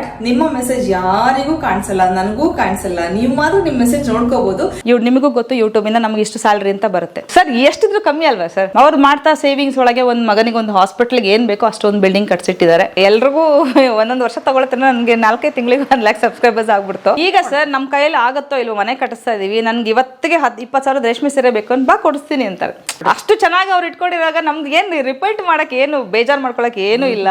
But ನಿಮ್ಮ message ಯಾರಿಗೂ ಕಾಣಿಸಲ್ಲ ನನಗೂ ಕಾಣಿಸಲ್ಲ. ನೀವು ಮಾತ್ರ ನಿಮ್ಮ ಮೆಸೇಜ್ ನೋಡ್ಕೋಬಹುದು ಇವ್ ನಿಮಗೂ ಗೊತ್ತು ಯೂಟ್ಯೂಬ್ ಇಂದ ನಮ್ಗೆ ಇಷ್ಟು ಸ್ಯಾಲರಿ ಅಂತ ಬರುತ್ತೆ. ಸರ್ ಎಷ್ಟಿದ್ರು ಕಮ್ಮಿ ಅಲ್ವಾ ಸರ್? ಅವ್ರು ಮಾಡ್ತಾ ಸೇವಿಂಗ್ಸ್ ಒಳಗೆ ಒಂದ್ ಮಗನಿಗೆ ಒಂದು ಹಾಸ್ಪಿಟಲ್ ಏನ್ ಬೇಕೋ ಅಷ್ಟೊಂದು ಬಿಲ್ಡಿಂಗ್ ಕಟ್ಸಿಟ್ಟಿದ್ದಾರೆ. ಎಲ್ರಿಗೂ ಒಂದೊಂದು ವರ್ಷ ತಗೊಳ್ತಾರೆ ನನಗೆ ನಾಲ್ಕೈದು ತಿಂಗಳಿಗೆ ಒಂದ್ ಲ್ಯಾಕ್ ಸಬ್ಸ್ಕ್ರೈಬರ್ಸ್ ಆಗ್ಬಿಡ್ತು. ಈಗ ಸರ್ ನಮ್ಮ ಕೈಯಲ್ಲಿ ಆಗತ್ತೋ ಇಲ್ವೋ ಮನೆ ಕಟ್ಟಿಸ್ತಾ ಇದೀವಿ ನನ್ಗೆ ಇವತ್ತಿಗೆ ಹತ್ತು ಇಪ್ಪತ್ತು ಸಾವಿರ ರೇಷ್ಮೆ ಸೀರೆ ಬೇಕು ಅಂತ ಬಾ ಕೊಡಿಸ್ತೀನಿ ಅಂತಾರೆ. ಅಷ್ಟು ಚೆನ್ನಾಗಿ ಅವ್ರು ಇಟ್ಕೊಂಡಿರುವಾಗ ನಮ್ಗೆ ಏನು ರಿಪೀಟ್ ಮಾಡಕ್ ಏನು ಬೇಜಾರು ಮಾಡ್ಕೊಳಕ್ ಏನು ಇಲ್ಲ.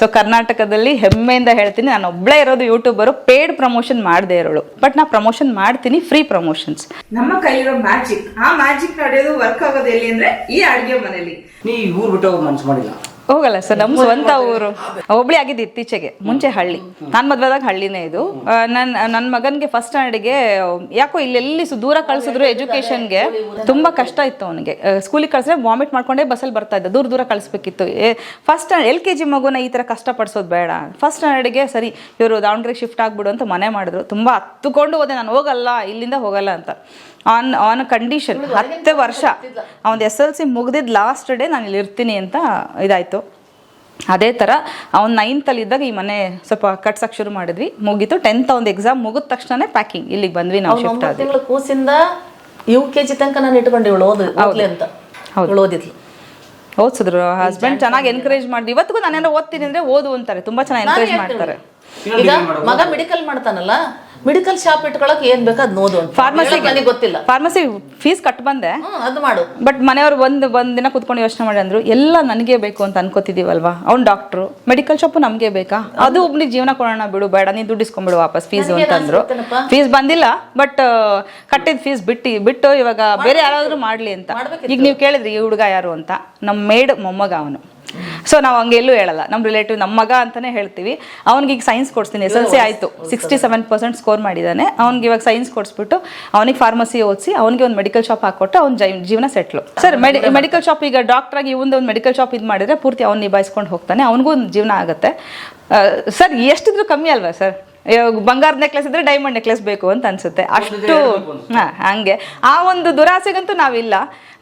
ಸೊ ಕರ್ನಾಟಕದಲ್ಲಿ ಹೆಮ್ಮೆಯಿಂದ ಹೇಳ್ತೀನಿ ನಾನು ಒಬ್ಳೇ ಇರೋದು ಯೂಟ್ಯೂಬರು ಪೇಡ್ ಪ್ರಮೋಷನ್ ಮಾಡದೇ ಇರೋಳು. ಬಟ್ ನಾ ಪ್ರಮೋಷನ್ ಮಾಡ್ತೀನಿ ಫ್ರೀ ಪ್ರಮೋಷನ್ಸ್ ನಮ್ಮ ಕೈಲಿರೋ ಮ್ಯಾಜಿಕ್ ಆ ಮ್ಯಾಜಿಕ್ ನಡೆಯೋದು ವರ್ಕ್ ಆಗೋದು ಎಲ್ಲಿ ಅಂದ್ರೆ ಈ ಅಡುಗೆ ಮನೆಯಲ್ಲಿ ನೀ ಊರ್ ಬಿಟ್ಟು ಹೋಗಿ ಮನ್ಸು ಮಾಡಿಲ್ಲ. ಹೋಗಲ್ಲ ಸರ್ ನಮ್ಮ ಸ್ವಂತ ಊರು. ಹುಬ್ಳಿ ಆಗಿದ್ದು ಇತ್ತೀಚೆಗೆ ಮುಂಚೆ ಹಳ್ಳಿ. ನಾನು ಮದ್ವೆದಾಗ ಹಳ್ಳಿನೇ ಇದು. ನನ್ನ ನನ್ನ ಮಗನಿಗೆ ಫಸ್ಟ್ ಸ್ಟ್ಯಾಂಡರ್ಡ್ಗೆ ಯಾಕೋ ಇಲ್ಲೆಲ್ಲಿ ದೂರ ಕಳ್ಸಿದ್ರು ಎಜುಕೇಶನ್ಗೆ ತುಂಬಾ ಕಷ್ಟ ಇತ್ತು ಅವನಿಗೆ. ಸ್ಕೂಲಿಗೆ ಕಳ್ಸಿದ್ರೆ ವಾಮಿಟ್ ಮಾಡ್ಕೊಂಡೇ ಬಸ್ಸಲ್ಲಿ ಬರ್ತಾ ಇದ್ದ. ದೂರ ದೂರ ಕಳಿಸ್ಬೇಕಿತ್ತು. First stand L K G ಮಗುನ ಈ ಥರ ಕಷ್ಟಪಡಿಸೋದು ಬೇಡ. ಫಸ್ಟ್ ಸ್ಟ್ಯಾಂಡರ್ಡ್ಗೆ ಸರಿ ಇವರು ದಾವಣಗೆರೆ ಶಿಫ್ಟ್ ಆಗ್ಬಿಡು ಅಂತ ಮನೆ ಮಾಡಿದ್ರು. ತುಂಬಾ ಹತ್ತುಕೊಂಡು ಹೋದೆ ನಾನು ಹೋಗಲ್ಲ ಇಲ್ಲಿಂದ ಹೋಗಲ್ಲ ಅಂತ. ಆನ್ ಆನ್ ಕಂಡೀಷನ್ ಹತ್ತು ವರ್ಷ. ಅವನ ಎಸ್ ಎಲ್ ಸಿ ಮುಗ್ದಿದ್ದು ಲಾಸ್ಟ್ ಡೇ ನಾನು ಇಲ್ಲಿ ಇರ್ತೀನಿ ಅಂತ ಇದಾಯಿತು. ಅದೇ ಥರ ಅವ್ನು ನೈನ್ತಲ್ಲಿ ಇದ್ದಾಗ ಈ ಮನೆ ಸ್ವಲ್ಪ ಕಟ್ಸಕ್ಕೆ ಶುರು ಮಾಡಿದ್ವಿ. ಮುಗೀತು. ಟೆಂತ್ ಅವ್ನು ಎಕ್ಸಾಮ್ ಮುಗಿದ ತಕ್ಷಣನೇ ಪ್ಯಾಕಿಂಗ್ ಇಲ್ಲಿಗೆ ಬಂದ್ವಿ ನಾವು ಶಿಫ್ಟ್ ಆದ್ವಿ ಕೂಸಿಂದ ಯು ಕೆ ಜಿ ತನಕ ನಾನು ಇಟ್ಕೊಂಡೆ ಇವಳು ಓದು ಅಂತ. ಹೌದು. ಓದಿದ್ಲು. ಓದಿಸಿದ್ರು. ಹಸ್ಬೆಂಡ್ ಚೆನ್ನಾಗಿ ಎನ್ಕರೇಜ್ ಮಾಡಿದ್ವಿ ಇವತ್ತಿಗೂ ನಾನೇನಾದ್ರು ಓದ್ತೀನಿ ಅಂದ್ರೆ ಓದು ಅಂತಾರೆ. ತುಂಬಾ ಚೆನ್ನಾಗಿ ಎನ್ಕರೇಜ್ ಮಾಡ್ತಾರೆ. ಈಗ ಮಗ ಮೆಡಿಕಲ್ ಮಾಡ್ತಾನಲ್ಲ ಮೆಡಿಕಲ್ ಶಾಪ್ ಇಟ್ಕೊಳಕ್ ಏನ್ ಬೇಕು ಅದ್ ನೋದು ಅಂತ. ಫಾರ್ಮಸಿ ನನಗೆ ಗೊತ್ತಿಲ್ಲ. ಫಾರ್ಮಸಿ ಫೀಸ್ ಕಟ್ ಬಂದೆ. ಅದು ಮಾಡು. ಬಟ್ ಮನೆಯವ್ರು ಒಂದ್ ಒಂದ್ ದಿನ ಕುತ್ಕೊಂಡು ಯೋಚನೆ ಮಾಡಿ ಅಂದ್ರು ಎಲ್ಲ ನನಗೆ ಬೇಕು ಅಂತ ಅನ್ಕೋತಿದೀವಲ್ವಾ? ಅವ್ನ್ ಡಾಕ್ಟ್ರು ಮೆಡಿಕಲ್ ಶಾಪ್ ನಮ್ಗೆ ಬೇಕಾ? ಅದು ಒಬ್ನಿಗೆ ಜೀವನ ಕೊಡೋಣ ಬಿಡು ಬೇಡ ನೀನ್ ದುಡ್ಡು ಇಸ್ಕೊಂಡ್ಬಿಡು ವಾಪಸ್ ಫೀಸ್ ಅಂತಂದ್ರು ಫೀಸ್ ಬಂದಿಲ್ಲ ಬಟ್ ಕಟ್ಟಿದ ಫೀಸ್ ಬಿಟ್ಟು ಬಿಟ್ಟು ಇವಾಗ ಬೇರೆ ಯಾರಾದ್ರೂ ಮಾಡ್ಲಿ ಅಂತ. ಈಗ ನೀವು ಕೇಳಿದ್ರಿ ಈ ಹುಡುಗ ಯಾರು ಅಂತ. ನಮ್ಮ ಮೇಡ್ ಮೊಮ್ಮಗ ಅವನು. ಸೊ ನಾವು ಹಂಗೆ ಎಲ್ಲೂ ಹೇಳಲ್ಲ. ನಮ್ಮ ರಿಲೇಟಿವ್ ನಮ್ಮ ಮಗ ಅಂತಾನೆ ಹೇಳ್ತೀವಿ. ಅವ್ನಿಗೆ ಈಗ ಸೈನ್ಸ್ ಕೊಡ್ತೀನಿ ಎಸ್ ಎಲ್ ಸಿ ಆಯಿತು. ಸಿಕ್ಸ್ಟಿ ಸೆವೆನ್ ಪರ್ಸೆಂಟ್ ಸ್ಕೋರ್ ಮಾಡಿದ್ದಾನೆ ಅವ್ನಿಗೆ ಇವಾಗ ಸೈನ್ಸ್ ಕೊಡಿಸ್ಬಿಟ್ಟು ಅವನಿಗೆ ಫಾರ್ಮಸಿ ಓದಿಸಿ ಅವನಿಗೆ ಒಂದು ಮೆಡಿಕಲ್ ಶಾಪ್ ಹಾಕ್ಕೊಟ್ಟು ಅವ್ನ ಜೈ ಜೀವನ ಸೆಟ್ಲು ಸರ್ ಮೆಡಿ ಮೆಡಿಕಲ್ ಶಾಪ್ ಈಗ ಡಾಕ್ಟರ್ ಆಗಿ ಇವಂದು ಒಂದು ಮೆಡಿಕಲ್ ಶಾಪ್ ಇದು ಮಾಡಿದ್ರೆ ಪೂರ್ತಿ ಅವ್ನು ನಿಭಾಯಿಸ್ಕೊಂಡು ಹೋಗ್ತಾನೆ. ಅವನಿಗೂ ಒಂದು ಜೀವನ ಆಗುತ್ತೆ. ಸರ್ ಎಷ್ಟಿದ್ರು ಕಮ್ಮಿ ಅಲ್ವಾ ಸರ್ ಬಂಗಾರದ ನೆಕ್ಲೆಸ್ ಇದ್ರೆ ಡೈಮಂಡ್ ನೆಕ್ಲೆಸ್ ಬೇಕು ಅಂತ ಅನ್ಸುತ್ತೆ. ಅಷ್ಟು ಹಾ ಹಂಗೆ. ಆ ಒಂದು ದುರಾಸೆಗಂತೂ ನಾವಿಲ್ಲ.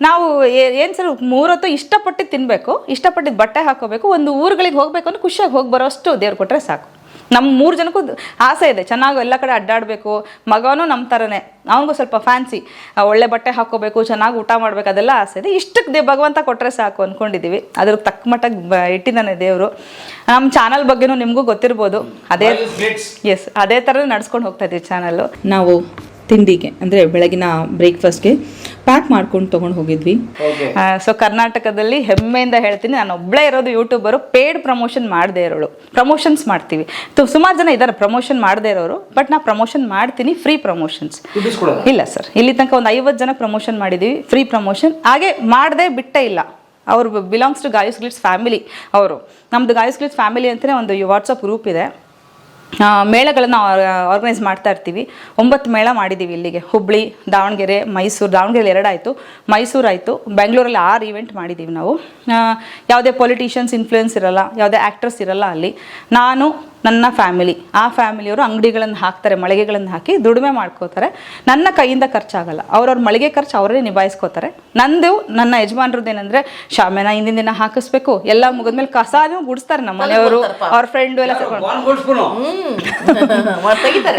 ನಾವು ಏನ್ ಸರ್ ಮೂರೊತ್ತು ಇಷ್ಟಪಟ್ಟಿದ್ದು ತಿನ್ಬೇಕು ಇಷ್ಟಪಟ್ಟಿದ್ದು ಬಟ್ಟೆ ಹಾಕೋಬೇಕು ಒಂದು ಊರುಗಳಿಗೆ ಹೋಗ್ಬೇಕು ಅಂದ್ರೆ ಖುಷಿಯಾಗಿ ಹೋಗಿ ಬರೋಷ್ಟು ದೇವ್ರು ಕೊಟ್ರೆ ಸಾಕು. ನಮ್ಮ ಮೂರು ಜನಕ್ಕೂ ಆಸೆ ಇದೆ. ಚೆನ್ನಾಗಿ ಎಲ್ಲ ಕಡೆ ಅಡ್ಡಾಡಬೇಕು. ಮಗನು ನಮ್ಮ ಥರನೇ ಅವನಿಗೂ ಸ್ವಲ್ಪ ಫ್ಯಾನ್ಸಿ ಒಳ್ಳೆ ಬಟ್ಟೆ ಹಾಕೋಬೇಕು ಚೆನ್ನಾಗಿ ಊಟ ಮಾಡಬೇಕು ಅದೆಲ್ಲ ಆಸೆ ಇದೆ. ಇಷ್ಟಕ್ಕೆ ದೇ ಭಗವಂತ ಕೊಟ್ಟರೆ ಸಾಕು ಅಂದ್ಕೊಂಡಿದ್ದೀವಿ ಅದ್ರ ತಕ್ಕ ಮಟ್ಟಕ್ಕೆ ಇಟ್ಟಿದ್ದಾನೆ ದೇವರು. ನಮ್ಮ ಚಾನಲ್ ಬಗ್ಗೆನೂ ನಿಮಗೂ ಗೊತ್ತಿರ್ಬೋದು. ಅದೇ ಎಸ್ ಅದೇ ಥರ ನಡ್ಸ್ಕೊಂಡು ಹೋಗ್ತಾ ಇದ್ದೀವಿ ಚಾನಲ್ಲು ನಾವು ತಿಂಡಿಗೆ ಅಂದರೆ ಬೆಳಗಿನ ಬ್ರೇಕ್ಫಾಸ್ಟ್ಗೆ ಪ್ಯಾಕ್ ಮಾಡ್ಕೊಂಡು ತಗೊಂಡು ಹೋಗಿದ್ವಿ. ಸೊ ಕರ್ನಾಟಕದಲ್ಲಿ ಹೆಮ್ಮೆಯಿಂದ ಹೇಳ್ತೀನಿ ನಾನು ಒಬ್ಬಳೇ ಇರೋದು ಯೂಟ್ಯೂಬರು ಪೇಡ್ ಪ್ರಮೋಷನ್ ಮಾಡದೇ ಇರೋಳು. ಪ್ರಮೋಷನ್ಸ್ ಮಾಡ್ತೀವಿ. ಸುಮಾರು ಜನ ಇದ್ದಾರೆ ಪ್ರಮೋಷನ್ ಮಾಡದೇ ಇರೋರು ಬಟ್ ನಾ ಪ್ರಮೋಷನ್ ಮಾಡ್ತೀನಿ ಫ್ರೀ ಪ್ರಮೋಷನ್ಸ್ ಇಲ್ಲ ಸರ್ ಇಲ್ಲಿ ತನಕ ಒಂದು ಐವತ್ತು ಜನ ಪ್ರಮೋಷನ್ ಮಾಡಿದೀವಿ ಫ್ರೀ ಪ್ರಮೋಷನ್ ಹಾಗೆ ಮಾಡದೆ ಬಿಟ್ಟೇ ಇಲ್ಲ. ಅವರು ಬಿಲಾಂಗ್ಸ್ ಟು ಗಾಯಸ್ ಗ್ಲಿಟ್ಸ್ ಫ್ಯಾಮಿಲಿ ಅವರು. ನಮ್ಮದು ಗಾಯಸ್ ಗ್ಲಿಟ್ಸ್ ಫ್ಯಾಮಿಲಿ ಅಂತಲೇ ಒಂದು ವಾಟ್ಸಪ್ ಗ್ರೂಪ್ ಇದೆ. ಮೇಳಗಳನ್ನು ಆರ್ಗನೈಸ್ ಮಾಡ್ತಾ ಇರ್ತೀವಿ. ಒಂಬತ್ತು ಮೇಳ ಮಾಡಿದ್ದೀವಿ ಇಲ್ಲಿಗೆ. ಹುಬ್ಳಿ, ದಾವಣಗೆರೆ, ಮೈಸೂರು ದಾವಣಗೆರೆ ಎರಡಾಯಿತು. ಮೈಸೂರು ಆಯಿತು. ಬೆಂಗಳೂರಲ್ಲಿ ಆರು ಈವೆಂಟ್ ಮಾಡಿದ್ದೀವಿ ನಾವು. ಯಾವುದೇ ಪೊಲಿಟಿಷಿಯನ್ಸ್ ಇನ್ಫ್ಲೂಯೆನ್ಸ್ ಇರಲ್ಲ, ಯಾವುದೇ ಆ್ಯಕ್ಟ್ರಸ್ ಇರಲ್ಲ ಅಲ್ಲಿ. ನಾನು ನನ್ನ ಫ್ಯಾಮಿಲಿ. ಆ ಫ್ಯಾಮಿಲಿಯವರು ಅಂಗಡಿಗಳನ್ನು ಹಾಕ್ತಾರೆ ಮಳಿಗೆಗಳನ್ನು ಹಾಕಿ ದುಡಿಮೆ ಮಾಡ್ಕೋತಾರೆ. ನನ್ನ ಕೈಯಿಂದ ಖರ್ಚಾಗಲ್ಲ. ಅವ್ರವ್ರ ಮಳಿಗೆ ಖರ್ಚು ಅವರೇ ನಿಭಾಯಿಸ್ಕೋತಾರೆ. ನಂದು ನನ್ನ ಯಜಮಾನ್ರದ್ದು ಏನಂದ್ರೆ ಶಾಮೆನ ಹಿಂದಿನ ದಿನ ಹಾಕಿಸ್ಬೇಕು. ಎಲ್ಲ ಮುಗಿದ್ಮೇಲೆ ಕಸಾನು ಗುಡಿಸ್ತಾರೆ ನಮ್ಮ ಮನೆಯವರು. ಅವ್ರ ಫ್ರೆಂಡು ಎಲ್ಲ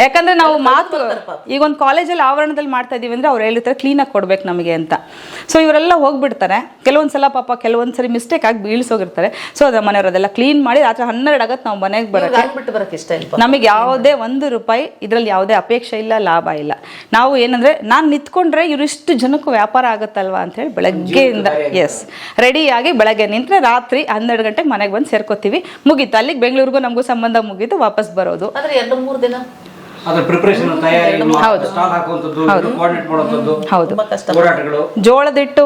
ಯಾಕಂದ್ರೆ ನಾವು ಮಾತು ಈಗ ಒಂದು ಕಾಲೇಜಲ್ಲಿ ಆವರಣದಲ್ಲಿ ಮಾಡ್ತಾ ಇದೀವಿ ಅಂದ್ರೆ ಅವ್ರು ಹೇಳಿರ್ತಾರೆ ಕ್ಲೀನಾಗಿ ಕೊಡ್ಬೇಕು ನಮಗೆ ಅಂತ. ಸೊ ಇವರೆಲ್ಲ ಹೋಗ್ಬಿಡ್ತಾರೆ. ಕೆಲವೊಂದ್ಸಲ ಪಾಪ ಕೆಲವೊಂದ್ಸರಿ ಮಿಸ್ಟೇಕ್ ಆಗಿ ಬೀಳ್ಸೋಗಿರ್ತಾರೆ. ಸೊ ಅದ ಮನೆಯವರು ಅದೆಲ್ಲ ಕ್ಲೀನ್ ಮಾಡಿ ರಾತ್ರಿ ಹನ್ನೆರಡು ಆಗತ್ತೆ ನಾವು ಮನೆಗೆ ಬರಕ್ಕೆ. ಬಿಟ್ಟು ಬರಕ್ಕೆ ಇಷ್ಟ ಇಲ್ಲ ನಮಗೆ ಯಾವುದೇ ಒಂದು ರೂಪಾಯಿ ಇದರಲ್ಲಿ ಯಾವುದೇ ಅಪೇಕ್ಷೆ ಇಲ್ಲ ಲಾಭ ಇಲ್ಲ. ನಾವು ಏನಂದ್ರೆ ನಾನು ನಿಂತ್ಕೊಂಡ್ರೆ ಇಷ್ಟು ಜನಕ್ಕೂ ವ್ಯಾಪಾರ ಆಗುತ್ತಲ್ವಾ ಅಂತ ಹೇಳಿ ಬೆಳಗ್ಗೆಯಿಂದ ಎಸ್ ರೆಡಿಯಾಗಿ ಬೆಳಗ್ಗೆ ನಿಂತ್ರೆ ರಾತ್ರಿ ಹನ್ನೆರಡು ಗಂಟೆಗೆ ಮನೆಗೆ ಬಂದು ಸೇರ್ಕೋತೀವಿ. ಮುಗೀತು. ಅಲ್ಲಿಗೆ ಬೆಂಗಳೂರಿಗೂ ನಮಗೂ ಸಂಬಂಧ ಮುಗೀತು ವಾಪಸ್ ಬರೋದು. ಆದ್ರೆ ಎರಡು ಮೂರು ದಿನ? ಅದ್ರ ಪ್ರಿಪರೇಷನ್ ತಯಾರಿ ಹಾಕುವಂಥದ್ದು ಕೋಆರ್ಡಿನೇಟ್ ಮಾಡುವಂಥದ್ದು ಹೌದು. ಜೋಳದಿಟ್ಟು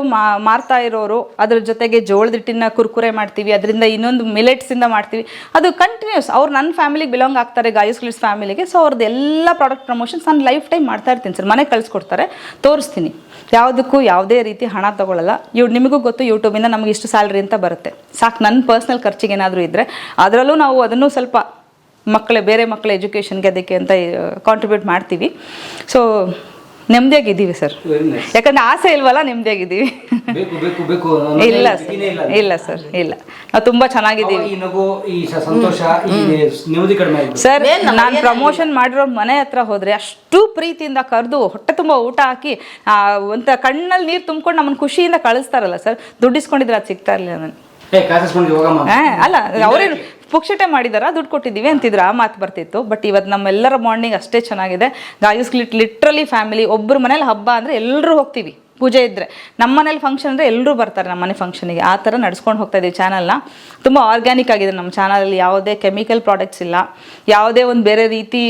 ಮಾರ್ತಾ ಇರೋರು ಅದ್ರ ಜೊತೆಗೆ ಜೋಳದಿಟ್ಟಿನ ಕುರ್ಕುರೆ ಮಾಡ್ತೀವಿ ಅದರಿಂದ ಇನ್ನೊಂದು ಮಿಲೆಟ್ಸ್ ಇಂದ ಮಾಡ್ತೀವಿ. ಅದು ಕಂಟಿನ್ಯೂಸ್ ಅವ್ರು ನನ್ನ ಫ್ಯಾಮಿಲಿಗೆ ಬಿಲಾಂಗ್ ಆಗ್ತಾರೆ ಗಾಯಸ್ ಕ್ಲಿಸ್ ಫ್ಯಾಮಿಲಿಗೆ ಸೊ ಅವ್ರದ್ದು ಎಲ್ಲ ಪ್ರಾಡಕ್ಟ್ ಪ್ರಮೋಷನ್ಸ್ ನಾನು ಲೈಫ್ ಟೈಮ್ ಮಾಡ್ತಾ ಇರ್ತೀನಿ ಸರ್ ಮನೆ ಕಳಿಸ್ಕೊಡ್ತಾರೆ ತೋರಿಸ್ತೀನಿ. ಯಾವುದಕ್ಕೂ ಯಾವುದೇ ರೀತಿ ಹಣ ತಗೊಳ್ಳಲ್ಲ ಇವ್ ನಿಮಗೂ ಗೊತ್ತು ಯೂಟ್ಯೂಬಿಂದ ನಮಗೆ ಇಷ್ಟು ಸ್ಯಾಲ್ರಿ ಅಂತ ಬರುತ್ತೆ. ಸಾಕು ನನ್ನ ಪರ್ಸ್ನಲ್ ಖರ್ಚಿಗೆ ಏನಾದರೂ ಇದ್ದರೆ ಅದರಲ್ಲೂ ನಾವು ಅದನ್ನು ಸ್ವಲ್ಪ ಮಕ್ಕಳ ಬೇರೆ ಮಕ್ಕಳ ಎಜುಕೇಷನ್ಗೆ ಅದಕ್ಕೆ ಅಂತ ಕಾಂಟ್ರಿಬ್ಯೂಟ್ ಮಾಡ್ತೀವಿ. ಸೊ ನೆಮ್ಮದಿಯಾಗಿದ್ದೀವಿ ಸರ್ ವೆರಿ ನೈಸ್ ಯಾಕಂದ್ರೆ ಆಸೆ ಇಲ್ವಲ್ಲ ನೆಮ್ಮದಿಯಾಗಿದ್ದೀವಿ. ಬೇಕು ಬೇಕು ಬೇಕು ಇಲ್ಲ ಸರ್ ಇಲ್ಲ ಸರ್ ಇಲ್ಲ ನಾವು ತುಂಬಾ ಚೆನ್ನಾಗಿದ್ದೀವಿ. ಈ ನಗು ಈ ಸ- ಸಂತೋಷ ಈ ನೆಮ್ಮದಿ ಸರ್ ನಾನು ಪ್ರಮೋಷನ್ ಮಾಡಿರೋ ಮನೆ ಹತ್ರ ಹೋದ್ರೆ ಅಷ್ಟು ಪ್ರೀತಿಯಿಂದ ಕರೆದು ಹೊಟ್ಟೆ ತುಂಬಾ ಊಟ ಹಾಕಿ ಆ, ಒಂಥ ಕಣ್ಣಲ್ಲಿ ನೀರು ತುಂಬ್ಕೊಂಡು ನಮ್ಮನ್ನ ಖುಷಿಯಿಂದ ಕಳಿಸ್ತಾರಲ್ಲ ಸರ್ ದುಡ್ಡಿಸ್ಕೊಂಡಿದ್ರೆ ಅದು ಸಿಗ್ತಾ ಇರಲಿಲ್ಲ ನನಗೆ. ಅಲ್ಲ ಅವ್ರೇನು ಪುಕ್ಷಟೆ ಮಾಡಿದಾರ? ದುಡ್ಡು ಕೊಟ್ಟಿದ್ದೀವಿ ಅಂತಿದ್ರು? ಆ ಮಾತು ಬರ್ತಿತ್ತು. ಬಟ್ ಇವತ್ತು ನಮ್ಮೆಲ್ಲರ ಬಾಂಡಿಂಗ್ ಅಷ್ಟೇ ಚೆನ್ನಾಗಿದೆ. ಗಾಯಸ್ ಲಿಟ್ ಲಿಟ್ರಲಿ ಫ್ಯಾಮಿಲಿ ಒಬ್ಬರು ಮನೇಲಿ ಹಬ್ಬ ಅಂದರೆ ಎಲ್ಲರೂ ಹೋಗ್ತೀವಿ. ಪೂಜೆ ಇದ್ದರೆ ನಮ್ಮ ಮನೇಲಿ ಫಂಕ್ಷನ್ ಅಂದರೆ ಎಲ್ಲರೂ ಬರ್ತಾರೆ ನಮ್ಮ ಮನೆ ಫಂಕ್ಷನಿಗೆ ಆ ಥರ ನಡ್ಸ್ಕೊಂಡು ಹೋಗ್ತಾ ಇದ್ದೀವಿ ಚಾನಲ್ನ ತುಂಬ ಆರ್ಗ್ಯಾನಿಕ್ ಆಗಿದೆ ನಮ್ಮ ಚಾನಲಲ್ಲಿ ಯಾವುದೇ ಕೆಮಿಕಲ್ ಪ್ರಾಡಕ್ಟ್ಸ್ ಇಲ್ಲ. ಯಾವುದೇ ಒಂದು ಬೇರೆ ರೀತಿ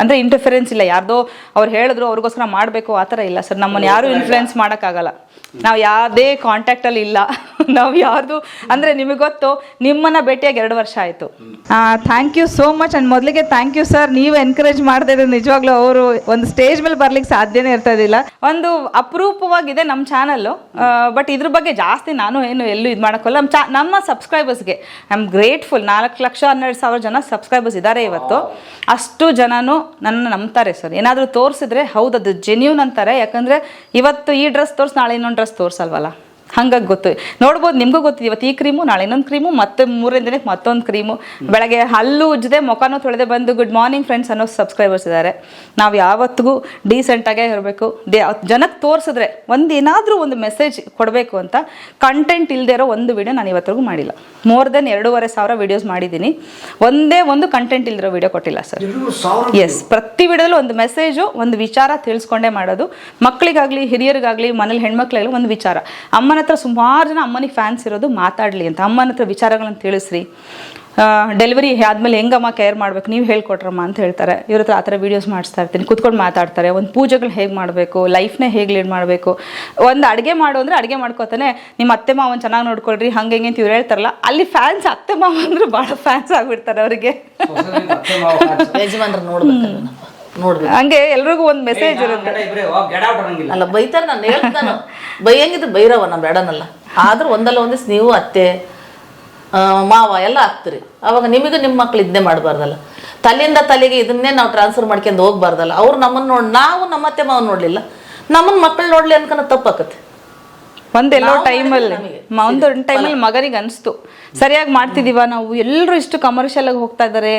ಅಂದರೆ ಇಂಟರ್ಫಿರೆನ್ಸ್ ಇಲ್ಲ. ಯಾರ್ದೋ ಅವ್ರು ಹೇಳಿದ್ರು ಅವ್ರಿಗೋಸ್ಕರ ಮಾಡಬೇಕು ಆ ಥರ ಇಲ್ಲ. ಸರ್ ನಮ್ಮನ್ನು ಯಾರೂ ಇನ್ಫ್ಲುಯೆನ್ಸ್ ಮಾಡೋಕ್ಕಾಗಲ್ಲ. ನಾವು ಯಾವುದೇ ಕಾಂಟ್ಯಾಕ್ಟಲ್ಲಿ ಇಲ್ಲ. ನಾವು ಯಾರ್ದು, ಅಂದರೆ ನಿಮಗೆ ಗೊತ್ತು, ನಿಮ್ಮನ್ನ ಭೇಟಿಯಾಗಿ ಎರಡು ವರ್ಷ ಆಯಿತು. Thank you so much and ಮೊದಲಿಗೆ ಥ್ಯಾಂಕ್ ಯು ಸರ್ ನೀವು ಎನ್ಕರೇಜ್ ಮಾಡ್ತಾ ಇದ್ರೆ ನಿಜವಾಗ್ಲೂ ಅವರು ಒಂದು ಸ್ಟೇಜ್ ಮೇಲೆ ಬರ್ಲಿಕ್ಕೆ ಸಾಧ್ಯನೇ ಇರ್ತಾ ಒಂದು ಅಪರೂಪವಾಗಿದೆ ನಮ್ಮ ಚಾನಲ್ಲು ಬಟ್ ಇದ್ರ ಬಗ್ಗೆ ಜಾಸ್ತಿ ನಾನು ಏನು ಎಲ್ಲೂ ಇದು ಮಾಡಕ್ಕಲ್ಲ. ನಮ್ಮ ಚಾ ನಮ್ಮ ಸಬ್ಸ್ಕ್ರೈಬರ್ಸ್ಗೆ ಐ ಆಮ್ ಗ್ರೇಟ್ಫುಲ್ ನಾಲ್ಕು ಲಕ್ಷ ಹನ್ನೆರಡು ಸಾವಿರ ಜನ ಸಬ್ಸ್ಕ್ರೈಬರ್ಸ್ ಇದ್ದಾರೆ ಇವತ್ತು. ಅಷ್ಟು ಜನನು ನನ್ನ ನಂಬ್ತಾರೆ ಸರ್ ಏನಾದರೂ ತೋರಿಸಿದ್ರೆ ಹೌದು, ಅದು ಜೆನ್ಯೂನ್ ಅಂತಾರೆ. ಯಾಕಂದ್ರೆ ಇವತ್ತು ಈ ಡ್ರೆಸ್ ತೋರಿಸಿ, ನಾಳೆ ಇನ್ನೊಂದು ಡ್ರೆಸ್ ತೋರಿಸಲ್ವಲ್ಲ ಹಂಗಾಗಿ ಗೊತ್ತು. ನೋಡ್ಬೋದು ನಿಮಗೂ ಗೊತ್ತಿದೆ ಇವತ್ತು ಈ ಕ್ರೀಮು ನಾಳೆ ಇನ್ನೊಂದು ಕ್ರೀಮು ಮತ್ತೆ ಮೂರನೇ ದಿನಕ್ಕೆ ಮತ್ತೊಂದು ಕ್ರೀಮು. ಬೆಳಗ್ಗೆ ಹಲ್ಲು ಉಜ್ಜದೆ ಮುಖನೂ ತೊಳೆದೆ ಬಂದು ಗುಡ್ ಮಾರ್ನಿಂಗ್ ಫ್ರೆಂಡ್ಸ್ ಅನ್ನೋ ಸಬ್ಸ್ಕ್ರೈಬರ್ಸ್ ಇದ್ದಾರೆ ನಾವು ಯಾವತ್ತಿಗೂ ಡೀಸೆಂಟಾಗೇ ಇರಬೇಕು. ದೇ ಜನಕ್ಕೆ ತೋರಿಸಿದ್ರೆ ಒಂದು ಏನಾದರೂ ಒಂದು ಮೆಸೇಜ್ ಕೊಡಬೇಕು ಅಂತ ಕಂಟೆಂಟ್ ಇಲ್ಲದೆ ಇರೋ ಒಂದು ವಿಡಿಯೋ ನಾನು ಇವತ್ತಿಗೂ ಮಾಡಿಲ್ಲ. ಮೋರ್ ದೆನ್ ಎರಡೂವರೆ ಸಾವಿರ ವಿಡಿಯೋಸ್ ಮಾಡಿದ್ದೀನಿ. ಒಂದೇ ಒಂದು ಕಂಟೆಂಟ್ ಇಲ್ದಿರೋ ವಿಡಿಯೋ ಕೊಟ್ಟಿಲ್ಲ ಸರ್ ಎಸ್ ಪ್ರತಿ ವಿಡಿಯೋದಲ್ಲೂ ಒಂದು ಮೆಸೇಜು ಒಂದು ವಿಚಾರ ತಿಳಿಸ್ಕೊಂಡೇ ಮಾಡೋದು. ಮಕ್ಕಳಿಗಾಗಲಿ ಹಿರಿಯರಿಗಾಗಲಿ ಮನೇಲಿ ಹೆಣ್ಮಕ್ಳಿಗಾಗಲಿ ಒಂದು ವಿಚಾರ. ಅಮ್ಮನ ಹತ್ರ ಸುಮಾರು ಜನ ಅಮ್ಮನಿಗೆ ಫ್ಯಾನ್ಸ್ ಇರೋದು ಮಾತಾಡಲಿ ಅಂತ. ಅಮ್ಮನ ಹತ್ರ ವಿಚಾರಗಳನ್ನು ತಿಳಿಸ್ರಿ. ಡೆಲಿವರಿ ಆದಮೇಲೆ ಹೆಂಗಮ್ಮ ಕೇರ್ ಮಾಡಬೇಕು? ನೀವು ಹೇಳ್ಕೊಟ್ರಮ್ಮ ಅಂತ ಹೇಳ್ತಾರೆ. ಇವ್ರ ಹತ್ರ ಆ ಥರ ವೀಡಿಯೋಸ್ ಮಾಡಿಸ್ತಾ ಇರ್ತೀನಿ. ಕುತ್ಕೊಂಡು ಮಾತಾಡ್ತಾರೆ. ಒಂದು ಪೂಜೆಗಳು ಹೇಗೆ ಮಾಡಬೇಕು? ಲೈಫ್ನೇ ಹೇಗೆ ಲೀಡ್ ಮಾಡಬೇಕು? ಒಂದು ಅಡುಗೆ ಮಾಡು ಅಂದರೆ ಅಡುಗೆ ಮಾಡ್ಕೋತಾನೆ. ನಿಮ್ಮ ಅತ್ತೆ ಮಾವನ ಚೆನ್ನಾಗಿ ನೋಡ್ಕೊಳ್ರಿ ಹಂಗೆ ಹೆಂಗೆ ಅಂತ ಇವ್ರು ಹೇಳ್ತಾರಲ್ಲ ಅಲ್ಲಿ ಫ್ಯಾನ್ಸ್ ಅತ್ತೆ ಮಾವ ಅಂದ್ರೆ ಭಾಳ ಫ್ಯಾನ್ಸ್ ಆಗಿಬಿಡ್ತಾರೆ ಅವರಿಗೆ. ನೋಡ್ಬೇಕು. ಹಂಗೆ ಎಲ್ರಿಗೂ ಒಂದು ಮೆಸೇಜ್ ಇರುತ್ತೆ. ಅಲ್ಲ ಬೈತಾರೆ ನಾನು ಹೇಳ್ತಾನು. ಬೈಯಂಗಿದ್ರೆ ಬೈರವ ನಮ್ಮ ಬೇಡನಲ್ಲ. ಆದ್ರೂ ಒಂದಲ್ಲ ಒಂದಿವ್ಸ ನೀವು ಅತ್ತೆ ಮಾವ ಎಲ್ಲ ಆಗ್ತೀರಿ. ಅವಾಗ ನಿಮಗೂ ನಿಮ್ಮ ಮಕ್ಳು ಇದನ್ನೇ ಮಾಡಬಾರ್ದಲ್ಲ. ತಲೆಯಿಂದ ತಲೆಗೆ ಇದನ್ನೇ ನಾವು ಟ್ರಾನ್ಸ್ಫರ್ ಮಾಡ್ಕೊಂಡು ಹೋಗ್ಬಾರ್ದಲ್ಲ. ಅವ್ರು ನಮ್ಮನ್ನ ನೋಡಿ ನಾವು ನಮ್ಮ ಅತ್ತೆ ಮಾವ ನೋಡಲಿಲ್ಲ. ನಮ್ಮನ್ನ ಮಕ್ಕಳು ನೋಡ್ಲಿ ಅನ್ಕೊಂಡು ತಪ್ಪಾಕತ್ತೆ. ಒಂದೆಲ್ಲೋ ಟೈಮಲ್ಲಿ ಒಂದು ಟೈಮಲ್ಲಿ ಮಗನಿಗೆ ಅನಿಸ್ತು ಸರಿಯಾಗಿ ಮಾಡ್ತಿದ್ದೀವ ನಾವು? ಎಲ್ಲರೂ ಇಷ್ಟು ಕಮರ್ಷಿಯಲ್ ಆಗಿ ಹೋಗ್ತಾ ಇದ್ದಾರೆ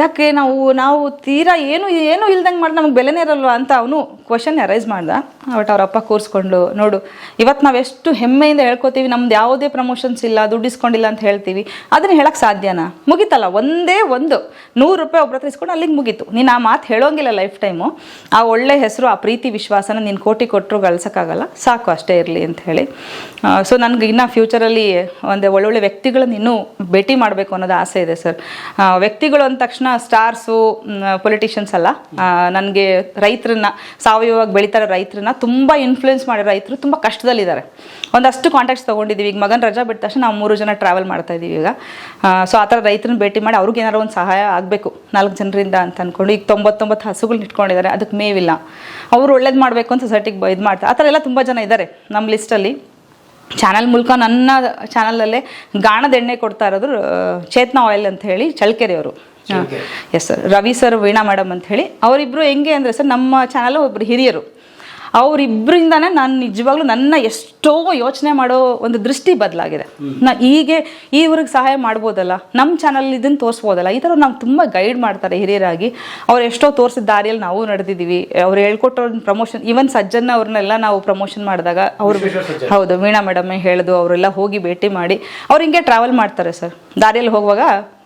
ಯಾಕೆ ನಾವು ನಾವು ತೀರಾ ಏನು ಏನು ಇಲ್ದಂಗೆ ಮಾಡಿ, ನಮ್ಗೆ ಬೆಲೆನೇ ಇರಲ್ವಾ ಅಂತ ಅವನು ಕ್ವಶನ್ ಅರೈಸ್ ಮಾಡ್ದ. ಬಟ್ ಅವ್ರ ಅಪ್ಪ ಕೂರಿಸ್ಕೊಂಡು, ನೋಡು ಇವತ್ತು ನಾವು ಎಷ್ಟು ಹೆಮ್ಮೆಯಿಂದ ಹೇಳ್ಕೊತೀವಿ, ನಮ್ದು ಯಾವುದೇ ಪ್ರಮೋಷನ್ಸ್ ಇಲ್ಲ, ದುಡ್ಡು ಇಸ್ಕೊಂಡಿಲ್ಲ ಅಂತ ಹೇಳ್ತೀವಿ, ಅದನ್ನ ಹೇಳಕ್ಕೆ ಸಾಧ್ಯನಾ? ಮುಗೀತಲ್ಲ, ಒಂದೇ ಒಂದು. ನೂರು ರೂಪಾಯಿ ಒಬ್ಬರ ಹತ್ರ ಇಸ್ಕೊಂಡು ಅಲ್ಲಿಗೆ ಮುಗೀತು. ನೀನು ಆ ಮಾತು ಹೇಳೋಂಗಿಲ್ಲ ಲೈಫ್ ಟೈಮು. ಆ ಒಳ್ಳೆ ಹೆಸರು, ಆ ಪ್ರೀತಿ ವಿಶ್ವಾಸನ ನೀನು ಕೋಟಿ ಕೊಟ್ಟರು ಗಳಿಸೋಕ್ಕಾಗಲ್ಲ. ಸಾಕು ಅಷ್ಟೇ ಇರಲಿ ಅಂತ ಹೇಳಿ. ಸೊ ನನಗೆ ಇನ್ನು ಫ್ಯೂಚರಲ್ಲಿ ಒಂದು ಒಳ್ಳೊಳ್ಳೆ ವ್ಯಕ್ತಿಗಳನ್ನ ಇನ್ನೂ ಭೇಟಿ ಮಾಡಬೇಕು ಅನ್ನೋದು ಆಸೆ ಇದೆ ಸರ್ ವ್ಯಕ್ತಿಗಳು ಅಂದ ತಕ್ಷಣ ಸ್ಟಾರ್ಸು ಪೊಲಿಟಿಷಿಯನ್ಸ್ ಅಲ್ಲ ನನಗೆ ರೈತರನ್ನ ಸಾವಯವವಾಗಿ ಬೆಳೀತಾರೆ ರೈತರನ್ನ ತುಂಬ ಇನ್ಫ್ಲುಯೆನ್ಸ್ ಮಾಡಿರೋ ರೈತರು ತುಂಬ ಕಷ್ಟದಲ್ಲಿದ್ದಾರೆ. ಒಂದಷ್ಟು ಕಾಂಟ್ಯಾಕ್ಟ್ಸ್ ತೊಗೊಂಡಿದ್ದೀವಿ ಈಗ ಮಗನ ರಜಾ ಬಿಟ್ಟ ತಕ್ಷಣ ನಾವು ಮೂರು ಜನ ಟ್ರಾವೆಲ್ ಮಾಡ್ತಾ ಇದ್ದೀವಿ ಈಗ. ಸೊ ಆ ಥರ ರೈತರನ್ನ ಭೇಟಿ ಮಾಡಿ ಅವ್ರಿಗೆ ಏನಾರು ಒಂದು ಸಹಾಯ ಆಗಬೇಕು. ನಾಲ್ಕು ಜನರಿಂದ ಅಂತ ಅಂದ್ಕೊಂಡು ಈಗ ತೊಂಬತ್ತೊಂಬತ್ತು ಹಸುಗಳನ್ನ ಇಟ್ಕೊಂಡಿದ್ದಾರೆ ಅದಕ್ಕೆ ಮೇವಿಲ್ಲ. ಅವರು ಒಳ್ಳೇದು ಮಾಡಬೇಕು ಅಂತ ಸೊಸೈಟಿಗೆ ಇದು ಮಾಡ್ತಾರೆ ಆ ಥರ ಎಲ್ಲ ತುಂಬ ಜನ ಇದ್ದಾರೆ ನಮ್ಮ ಲಿಸ್ಟಲ್ಲಿ ಚಾನಲ್ ಮೂಲಕ ನನ್ನ ಚಾನಲಲ್ಲೇ ಗಾಣದ ಎಣ್ಣೆ ಕೊಡ್ತಾ ಇರೋದು ಚೇತನ ಆಯಿಲ್ ಅಂತ ಹೇಳಿ ಚಳ್ಕೆರೆಯವರು. Yes sir Ravi sir Veena madam ಅಂತ ಹೇಳಿ. ಅವರಿಬ್ಬರು ಹೆಂಗೆ ಅಂದರೆ ಸರ್ ನಮ್ಮ ಚಾನಲ್ ಒಬ್ಬರು ಹಿರಿಯರು. ಅವರಿಬ್ಬರಿಂದಾನೇ ನಾನು ನಿಜವಾಗ್ಲೂ ನನ್ನ ಎಷ್ಟೋ ಯೋಚನೆ ಮಾಡೋ ಒಂದು ದೃಷ್ಟಿ ಬದಲಾಗಿದೆ. ನಾ ಹೀಗೆ ಈ ಊರಿಗೆ ಸಹಾಯ ಮಾಡ್ಬೋದಲ್ಲ ನಮ್ಮ ಚಾನಲ್ ಇದನ್ನು ತೋರಿಸ್ಬೋದಲ್ಲ ಈ ಥರ ನಾವು ತುಂಬ ಗೈಡ್ ಮಾಡ್ತಾರೆ ಹಿರಿಯರಾಗಿ. ಅವ್ರು ಎಷ್ಟೋ ತೋರಿಸಿದ ದಾರಿಯಲ್ಲಿ ನಾವು ನಡೆದಿದ್ದೀವಿ ಅವ್ರು ಹೇಳ್ಕೊಟ್ಟೋ ಪ್ರಮೋಷನ್ ಈವನ್ ಸಜ್ಜನ್ನ ಅವ್ರನ್ನೆಲ್ಲ ನಾವು ಪ್ರಮೋಷನ್ ಮಾಡಿದಾಗ ಅವರು ಹೌದು ವೀಣಾ ಮೇಡಮ್ ಹೇಳಿದು ಅವರೆಲ್ಲ ಹೋಗಿ ಭೇಟಿ ಮಾಡಿ ಅವ್ರು ಹಿಂಗೆ ಟ್ರಾವೆಲ್ ಮಾಡ್ತಾರೆ ಸರ್ ದಾರಿಯಲ್ಲಿ ಹೋಗುವಾಗ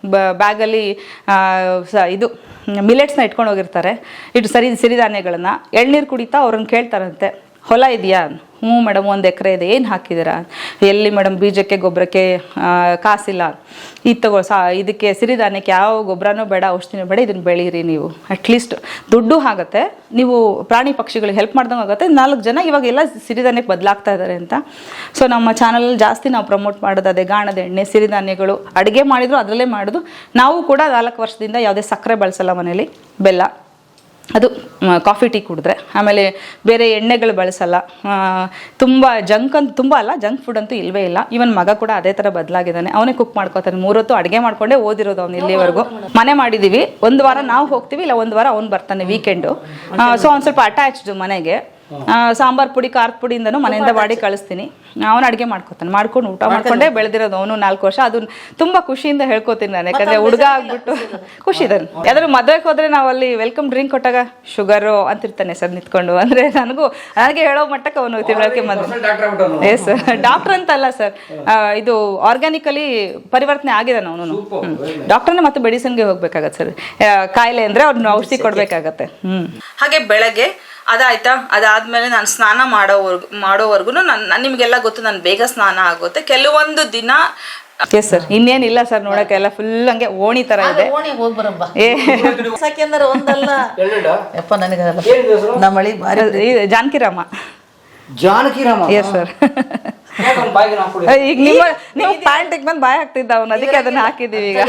ಬ್ಯಾಗಲ್ಲಿ ಸ, ಇದು, ಮಿಲೆಟ್ಸ್ನ ಇಟ್ಕೊಂಡು ಹೋಗಿರ್ತಾರೆ. ಇಟ್ಟು ಸರಿ, ಸಿರಿಧಾನ್ಯಗಳನ್ನು. ಎಳ್ನೀರು ಕುಡಿತಾ ಅವ್ರನ್ನ ಕೇಳ್ತಾರಂತೆ. ಹೊಲ ಇದೆಯಾ? ಹ್ಞೂ ಮೇಡಮ್, ಒಂದು ಎಕರೆ ಇದೆ, ಏನು ಹಾಕಿದ್ದೀರಾ? ಎಲ್ಲಿ ಮೇಡಮ್ ಬೀಜಕ್ಕೆ, ಗೊಬ್ಬರಕ್ಕೆ ಕಾಸಿಲ್ಲ. ಇದು ತಗೋ, ಸಾ, ಇದಕ್ಕೆ ಸಿರಿಧಾನ್ಯಕ್ಕೆ ಯಾವ ಗೊಬ್ಬರನೂ ಬೇಡ, ಔಷಧಿನೂ ಬೇಡ, ಇದನ್ನು ಬೆಳೀರಿ ನೀವು. ಅಟ್ಲೀಸ್ಟ್ ದುಡ್ಡು ಆಗುತ್ತೆ. ನೀವು ಪ್ರಾಣಿ ಪಕ್ಷಿಗಳಿಗೆ ಹೆಲ್ಪ್ ಮಾಡ್ದಂಗೆ ಆಗುತ್ತೆ. ನಾಲ್ಕು ಜನ ಇವಾಗ ಎಲ್ಲ ಸಿರಿಧಾನ್ಯಕ್ಕೆ ಬದಲಾಗ್ತಾ ಇದ್ದಾರೆ ಅಂತ. ಸೊ ನಮ್ಮ ಚಾನಲಲ್ಲಿ ಜಾಸ್ತಿ ನಾವು ಪ್ರಮೋಟ್ ಮಾಡೋದು ಅದೇ ಗಾಣದ ಎಣ್ಣೆ, ಸಿರಿಧಾನ್ಯಗಳು. ಅಡುಗೆ ಮಾಡಿದ್ರು ಅದರಲ್ಲೇ ಮಾಡೋದು. ನಾವು ಕೂಡ ನಾಲ್ಕು ವರ್ಷದಿಂದ ಯಾವುದೇ ಸಕ್ಕರೆ ಬಳಸಲ್ಲ ಮನೇಲಿ ಬೆಲ್ಲ. ಅದು ಕಾಫಿ ಟೀ ಕುಡಿದ್ರೆ. ಆಮೇಲೆ ಬೇರೆ ಎಣ್ಣೆಗಳು ಬಳಸಲ್ಲ. ತುಂಬ ಜಂಕ್ ಅಂತ, ತುಂಬ ಅಲ್ಲ, ಜಂಕ್ ಫುಡ್ ಅಂತೂ ಇಲ್ಲವೇ ಇಲ್ಲ. ಇವನ್ ಮಗ ಕೂಡ ಅದೇ ಥರ ಬದಲಾಗಿದ್ದಾನೆ. ಅವನೇ ಕುಕ್ ಮಾಡ್ಕೋತಾನೆ. ಮೂರೊತ್ತು ಅಡುಗೆ ಮಾಡ್ಕೊಂಡೇ ಓದಿರೋದು ಅವ್ನು ಇಲ್ಲಿವರೆಗೂ. ಮನೆ ಮಾಡಿದ್ದೀವಿ ಒಂದು ವಾರ ನಾವು ಹೋಗ್ತೀವಿ, ಇಲ್ಲ ಒಂದು ವಾರ ಅವ್ನು ಬರ್ತಾನೆ ವೀಕೆಂಡು ಸೊ ಅವ್ನು ಸ್ವಲ್ಪ ಅಟ್ಯಾಚ್ಡು ಮನೆಗೆ. ಸಾಂಬಾರ್ ಪುಡಿ ಖಾರದ ಪುಡಿಯಿಂದನು ಮನೆಯಿಂದ ಮಾಡಿ ಕಳಿಸ್ತೀನಿ. ಅವನು ಅಡುಗೆ ಮಾಡ್ಕೊತಾನೆ. ಮಾಡ್ಕೊಂಡು ಊಟ ಮಾಡ್ಕೊಂಡೇ ಬೆಳೆದಿರೋದು ಅವನು ನಾಲ್ಕು ವರ್ಷ. ಅದು ತುಂಬಾ ಖುಷಿಯಿಂದ ಹೇಳ್ಕೊತೀನಿ ನಾನು. ಯಾಕಂದ್ರೆ ಹುಡುಗ ಆಗ್ಬಿಟ್ಟು ಖುಷಿ ಇದೆ ಯಾವ್ದಾದ್ರು ಮದುವೆಗೆ ಹೋದ್ರೆ ನಾವು ಅಲ್ಲಿ ವೆಲ್ಕಮ್ ಡ್ರಿಂಕ್ ಕೊಟ್ಟಾಗ ಶುಗರು ಅಂತಿರ್ತಾನೆ ಸರ್ ನಿಂತ್ಕೊಂಡು. ಅಂದ್ರೆ ನನಗೂ ನನಗೆ ಹೇಳೋ ಮಟ್ಟಕ್ಕೆ ಅವನು ತಿಳುವಳಿಕೆ ಆಗ್ಬಿಟ್ಟು ಎಸ್ ಡಾಕ್ಟರ್ ಅಂತ ಅಲ್ಲ ಸರ್. ಇದು ಆರ್ಗ್ಯಾನಿಕಲಿ ಪರಿವರ್ತನೆ ಆಗಿದೆ ಅವನು. ಡಾಕ್ಟರ್ನ ಮತ್ತೆ ಮೆಡಿಸಿನ್ಗೆ ಹೋಗ್ಬೇಕಾಗತ್ತೆ ಸರ್. ಕಾಯಿಲೆ ಅಂದ್ರೆ ಅವ್ರನ್ನ ಔಷಧಿ ಕೊಡ್ಬೇಕಾಗತ್ತೆ. ಹ್ಮ್. ಹಾಗೆ ಬೆಳಗ್ಗೆ ಅದಾಯ್ತಾ? ಅದಾದ್ಮೇಲೆ ನಾನು ಸ್ನಾನ ಮಾಡೋವರ್ಗು ಮಾಡೋವರೆಗೂ ನಾನು ನಿಮಗೆಲ್ಲ ಗೊತ್ತು ನಾನು ಬೇಗ ಸ್ನಾನ ಆಗುತ್ತೆ. ಕೆಲವೊಂದು ದಿನ ಎಸ್ ಸರ್ ಇನ್ನೇನಿಲ್ಲ ಸರ್ ನೋಡಕ್ಕೆಲ್ಲ ಫುಲ್ ಹಂಗೆ ಓಣಿ ತರ ಇದೆ. ಓಣಿ ಹೋಗಿ ಬರಮ್ಮ. ಒಂದಲ್ಲ. ಯಪ್ಪ ನಮ್ಮ ಮಳಿ ಭಾರಿ ಜಾನಕಿರಾಮ. ಜಾನಕಿ ರಾಮ ಎಸ್ ಸರ್ ಈಗ ನಿಮ್ಮ ನೀವು ಪ್ಯಾಂಟಿಗೆ ಬಂದು ಬಾಯ್ ಹಾಕ್ತಿದ್ದ ಅವನು ಅದಕ್ಕೆ ಅದನ್ನ ಹಾಕಿದೀವಿ ಈಗ.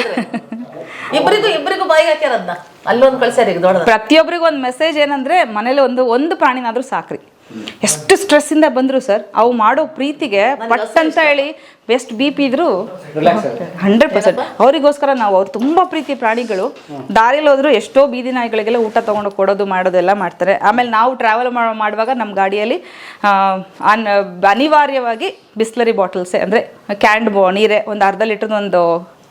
ಇಬ್ಬರಿಗೂ ಇಬ್ಬರಿಗೂ ಬಾಯಿ ಹಾಕ್ಯಾರ ಅದನ್ನ ಅಲ್ಲೊಂದು ಕಳ್ಸ್ಯಾರ ಈಗ ದೊಡ್ಡದ. ಪ್ರತಿಯೊಬ್ಬರಿಗೂ ಒಂದು ಮೆಸೇಜ್ ಏನಂದ್ರೆ ಮನೇಲಿ ಒಂದು ಒಂದು ಪ್ರಾಣಿನಾದ್ರೂ ಸಾಕ್ರಿ. ಎಷ್ಟು ಸ್ಟ್ರೆಸ್ ಇಂದ ಬಂದ್ರು ಸರ್ ಅವು ಮಾಡೋ ಪ್ರೀತಿಗೆ ಪಟ್ ಅಂತ ಹೇಳಿ ಎಷ್ಟು ಬಿ ಪಿ ಇದ್ರು ರಿಲ್ಯಾಕ್ಸ್ ಹಂಡ್ರೆಡ್ ಪರ್ಸೆಂಟ್ ಅವರಿಗೋಸ್ಕರ ನಾವು ಅವ್ರು ತುಂಬಾ ಪ್ರೀತಿ ಪ್ರಾಣಿಗಳು. ದಾರಿಲಿ ಹೋದ್ರು ಎಷ್ಟೋ ಬೀದಿ ನಾಯಿಗಳಿಗೆಲ್ಲ ಊಟ ತಗೊಂಡು ಕೊಡೋದು ಮಾಡೋದೆಲ್ಲ ಮಾಡ್ತಾರೆ. ಆಮೇಲೆ ನಾವು ಟ್ರಾವೆಲ್ ಮಾಡುವಾಗ ನಮ್ಮ ಗಾಡಿಯಲ್ಲಿ ಅನಿವಾರ್ಯವಾಗಿ ಬಿಸ್ಲರಿ ಬಾಟಲ್ಸ್ ಅಂದ್ರೆ ಕ್ಯಾಂಡ್ ಬೋ ನೀರೇ ಒಂದು ಅರ್ಧ ಲೀಟರ್ ಒಂದು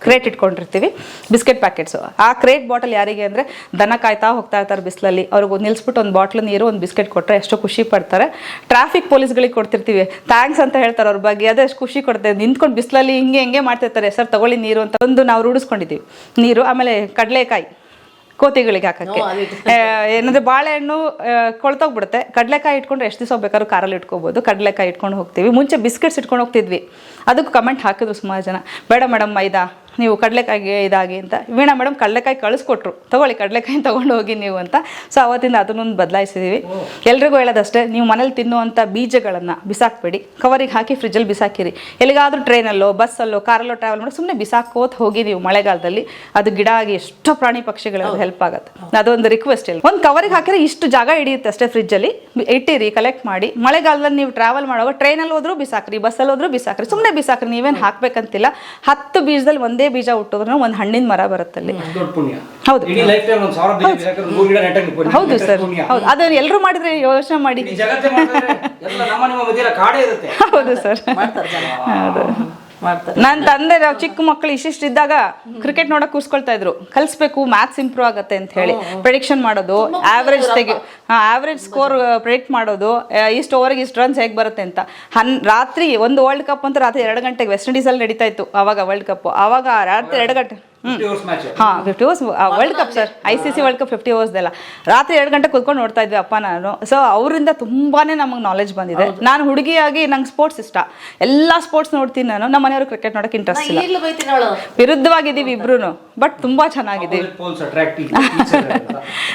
ಕ್ರೇಟ್ ಇಟ್ಕೊಂಡಿರ್ತೀವಿ. ಬಿಸ್ಕೆಟ್ ಪ್ಯಾಕೆಟ್ಸು ಆ ಕ್ರೇಟ್ ಬಾಟಲ್ ಯಾರಿಗೆ ಅಂದರೆ ದನ ಕಾಯ್ತಾ ಹೋಗ್ತಾ ಇರ್ತಾರೆ ಬಿಸಿಲಲ್ಲಿ. ಅವ್ರಿಗೆ ಒಂದು ನಿಲ್ಸ್ಬಿಟ್ಟು ಒಂದು ಬಾಟ್ಲು ನೀರು ಒಂದು ಬಿಸ್ಕೆಟ್ ಕೊಟ್ಟರೆ ಎಷ್ಟು ಖುಷಿ ಪಡ್ತಾರೆ. ಟ್ರಾಫಿಕ್ ಪೊಲೀಸ್ಗಳಿಗೆ ಕೊಡ್ತಿರ್ತೀವಿ. ಥ್ಯಾಂಕ್ಸ್ ಅಂತ ಹೇಳ್ತಾರೆ ಅವ್ರ ಬಗ್ಗೆ. ಅದೇ ಎಷ್ಟು ಖುಷಿ ಕೊಡ್ತೇವೆ ನಿಂತ್ಕೊಂಡು ಬಿಸಿಲಲ್ಲಿ ಹಿಂಗೆ ಹಿಂಗೆ ಮಾಡ್ತಿರ್ತಾರೆ ಸರ್ ತಗೊಳ್ಳಿ ನೀರು ಅಂತ ಒಂದು ನಾವು ರೂಢಿಸ್ಕೊಂಡಿದ್ದೀವಿ ನೀರು ಆಮೇಲೆ ಕಡಲೆಕಾಯಿ. ಕೋತಿಗಳಿಗೆ ಹಾಕಕ್ಕೆ. ಏನಂದ್ರೆ ಬಾಳೆಹಣ್ಣು ಕೊಳ್ತೋಗ್ಬಿಡುತ್ತೆ ಕಡಲೆಕಾಯಿ ಇಟ್ಕೊಂಡ್ರೆ ಎಷ್ಟು ದಿವಸ ಬೇಕಾದ್ರೂ ಕಾರಲ್ಲಿ ಇಟ್ಕೋಬೋದು. ಕಡಲೆಕಾಯಿ ಇಟ್ಕೊಂಡು ಹೋಗ್ತೀವಿ. ಮುಂಚೆ ಬಿಸ್ಕೆಟ್ಸ್ ಇಟ್ಕೊಂಡು ಹೋಗ್ತಿದ್ವಿ. ಅದಕ್ಕೂ ಕಮೆಂಟ್ ಹಾಕಿದ್ರು ಸುಮಾರು ಜನ. ಬೇಡ ಮೇಡಮ್ ಮೈದಾ. ನೀವು ಕಡಲೆಕಾಯಿಗೆ ಇದಾಗಿ ಅಂತ. ವೀಣಾ ಮೇಡಮ್ ಕಡಲೆಕಾಯಿ ಕಳಿಸ್ಕೊಟ್ರು. ತಗೊಳ್ಳಿ ಕಡಲೆಕಾಯಿ ತೊಗೊಂಡು ಹೋಗಿ ನೀವು ಅಂತ. ಸೊ ಅವತ್ತಿಂದ ಅದನ್ನೊಂದು ಬದಲಾಯಿಸಿದ್ದೀವಿ ಎಲ್ರಿಗೂ ಹೇಳೋದಷ್ಟೇ ನೀವು ಮನೇಲಿ ತಿನ್ನುವಂಥ ಬೀಜಗಳನ್ನು ಬಿಸಾಕ್ಬೇಡಿ. ಕವರಿಗೆ ಹಾಕಿ ಫ್ರಿಜ್ಜಲ್ಲಿ ಬಿಸಾಕಿರಿ. ಎಲ್ಲಿಗಾದರೂ ಟ್ರೈನಲ್ಲೋ ಬಸ್ಸಲ್ಲೋ ಕಾರಲ್ಲೋ ಟ್ರಾವೆಲ್ ಮಾಡಿ ಸುಮ್ಮನೆ ಬಿಸಾಕೋತ್ ಹೋಗಿ ನೀವು ಮಳೆಗಾಲದಲ್ಲಿ. ಅದು ಗಿಡ ಆಗಿ ಎಷ್ಟೋ ಪ್ರಾಣಿ ಪಕ್ಷಿಗಳಿಗೆ ಹೆಲ್ಪ್ ಆಗುತ್ತೆ. ಅದೊಂದು ರಿಕ್ವೆಸ್ಟ್ ಇಲ್ಲ ಒಂದು ಕವರಿಗೆ ಹಾಕಿದ್ರೆ ಇಷ್ಟು ಜಾಗ ಹಿಡಿಯುತ್ತೆ ಅಷ್ಟೇ ಫ್ರಿಜ್ಜಲ್ಲಿ. ಇಟ್ಟಿರಿ ಕಲೆಕ್ಟ್ ಮಾಡಿ. ಮಳೆಗಾಲದಲ್ಲಿ ನೀವು ಟ್ರಾವೆಲ್ ಮಾಡುವಾಗ ಟ್ರೈನಲ್ಲಿ ಹೋದ್ರೂ ಬಿಸಾಕ್ರಿ ಬಸ್ಸಲ್ಲಿ ಹೋದ್ರೂ ಬಿಸಾಕ್ರಿ ಸುಮ್ಮನೆ ಬಿಸಾಕ್ರಿ ನೀವೇನು ಹಾಕ್ಬೇಕಂತಿಲ್ಲ. ಹತ್ತು ಬೀಜದಲ್ಲಿ ಒಂದೇ ಬೀಜ ಹುಟ್ಟಿದ್ರು ಒಂದು ಹಣ್ಣಿನ ಮರ ಬರುತ್ತೆ ಅಲ್ಲಿ ದೊಡ್ಡ ಪುಣ್ಯ. ಹೌದು. ಹೌದು. ಸರ್. ಹೌದು. ಅದು ಎಲ್ಲರೂ ಮಾಡಿದ್ರೆ ಯೋಚನೆ ಮಾಡಿ. ಹೌದು ಸರ್. ಹೌದು. ನನ್ನ ತಂದೆ ನಾವು ಚಿಕ್ಕ ಮಕ್ಕಳು ಇಷ್ಟಿದ್ದಾಗ ಕ್ರಿಕೆಟ್ ನೋಡಕ್ ಕೂಸ್ಕೊಳ್ತಾ ಇದ್ರು. ಕಲಿಸ್ಬೇಕು ಮ್ಯಾಥ್ಸ್ ಇಂಪ್ರೂವ್ ಆಗತ್ತೆ ಅಂತ ಹೇಳಿ. ಪ್ರಿಡಿಕ್ಷನ್ ಮಾಡೋದು ಆವ್ರೇಜ್ ತೆಗಿ ಆವ್ರೇಜ್ ಸ್ಕೋರ್ ಪ್ರಿಡಿಕ್ಟ್ ಮಾಡೋದು ಇಷ್ಟು ಓವರ್ಗೆ ಇಷ್ಟು ರನ್ಸ್ ಹೇಗೆ ಬರುತ್ತೆ ಅಂತ. ಹನ್ ರಾತ್ರಿ ಒಂದು ವರ್ಲ್ಡ್ ಕಪ್ ಅಂತ ರಾತ್ರಿ ಎರಡು ಗಂಟೆಗೆ ವೆಸ್ಟ್ ಇಂಡೀಸಲ್ಲಿ ನಡೀತಾ ಇತ್ತು ಅವಾಗ ವರ್ಲ್ಡ್ ಕಪ್ ಅವಾಗ ರಾತ್ರಿ ಎರಡು ಗಂಟೆ ಹಾ fifty overs world cup sir I C C world cup fifty ಓವರ್ಸ್ದೆಲ್ಲ ರಾತ್ರಿ ಎರಡು ಗಂಟೆ ಕುತ್ಕೊಂಡು ನೋಡ್ತಾ ಇದ್ವಿ ಅಪ್ಪ ನಾನು. ಸೊ ಅವರಿಂದ ತುಂಬಾನೇ ನಮಗೆ ನಾಲೆಜ್ ಬಂದಿದೆ. ನಾನು ಹುಡುಗಿಯಾಗಿ ನಂಗೆ ಸ್ಪೋರ್ಟ್ಸ್ ಇಷ್ಟ. ಎಲ್ಲ ಸ್ಪೋರ್ಟ್ಸ್ ನೋಡ್ತೀನಿ ನಾನು. ನಮ್ಮ ಮನೆಯವರು ಕ್ರಿಕೆಟ್ ನೋಡಕ್ಕೆ ಇಂಟ್ರೆಸ್ಟ್ ಇಲ್ಲ. ವಿರುದ್ಧವಾಗಿದ್ದೀವಿ ಇಬ್ರು ಬಟ್ ತುಂಬಾ ಚೆನ್ನಾಗಿದ್ದೀವಿ ನಮ್ಮನೇಲಿ ತುಂಬ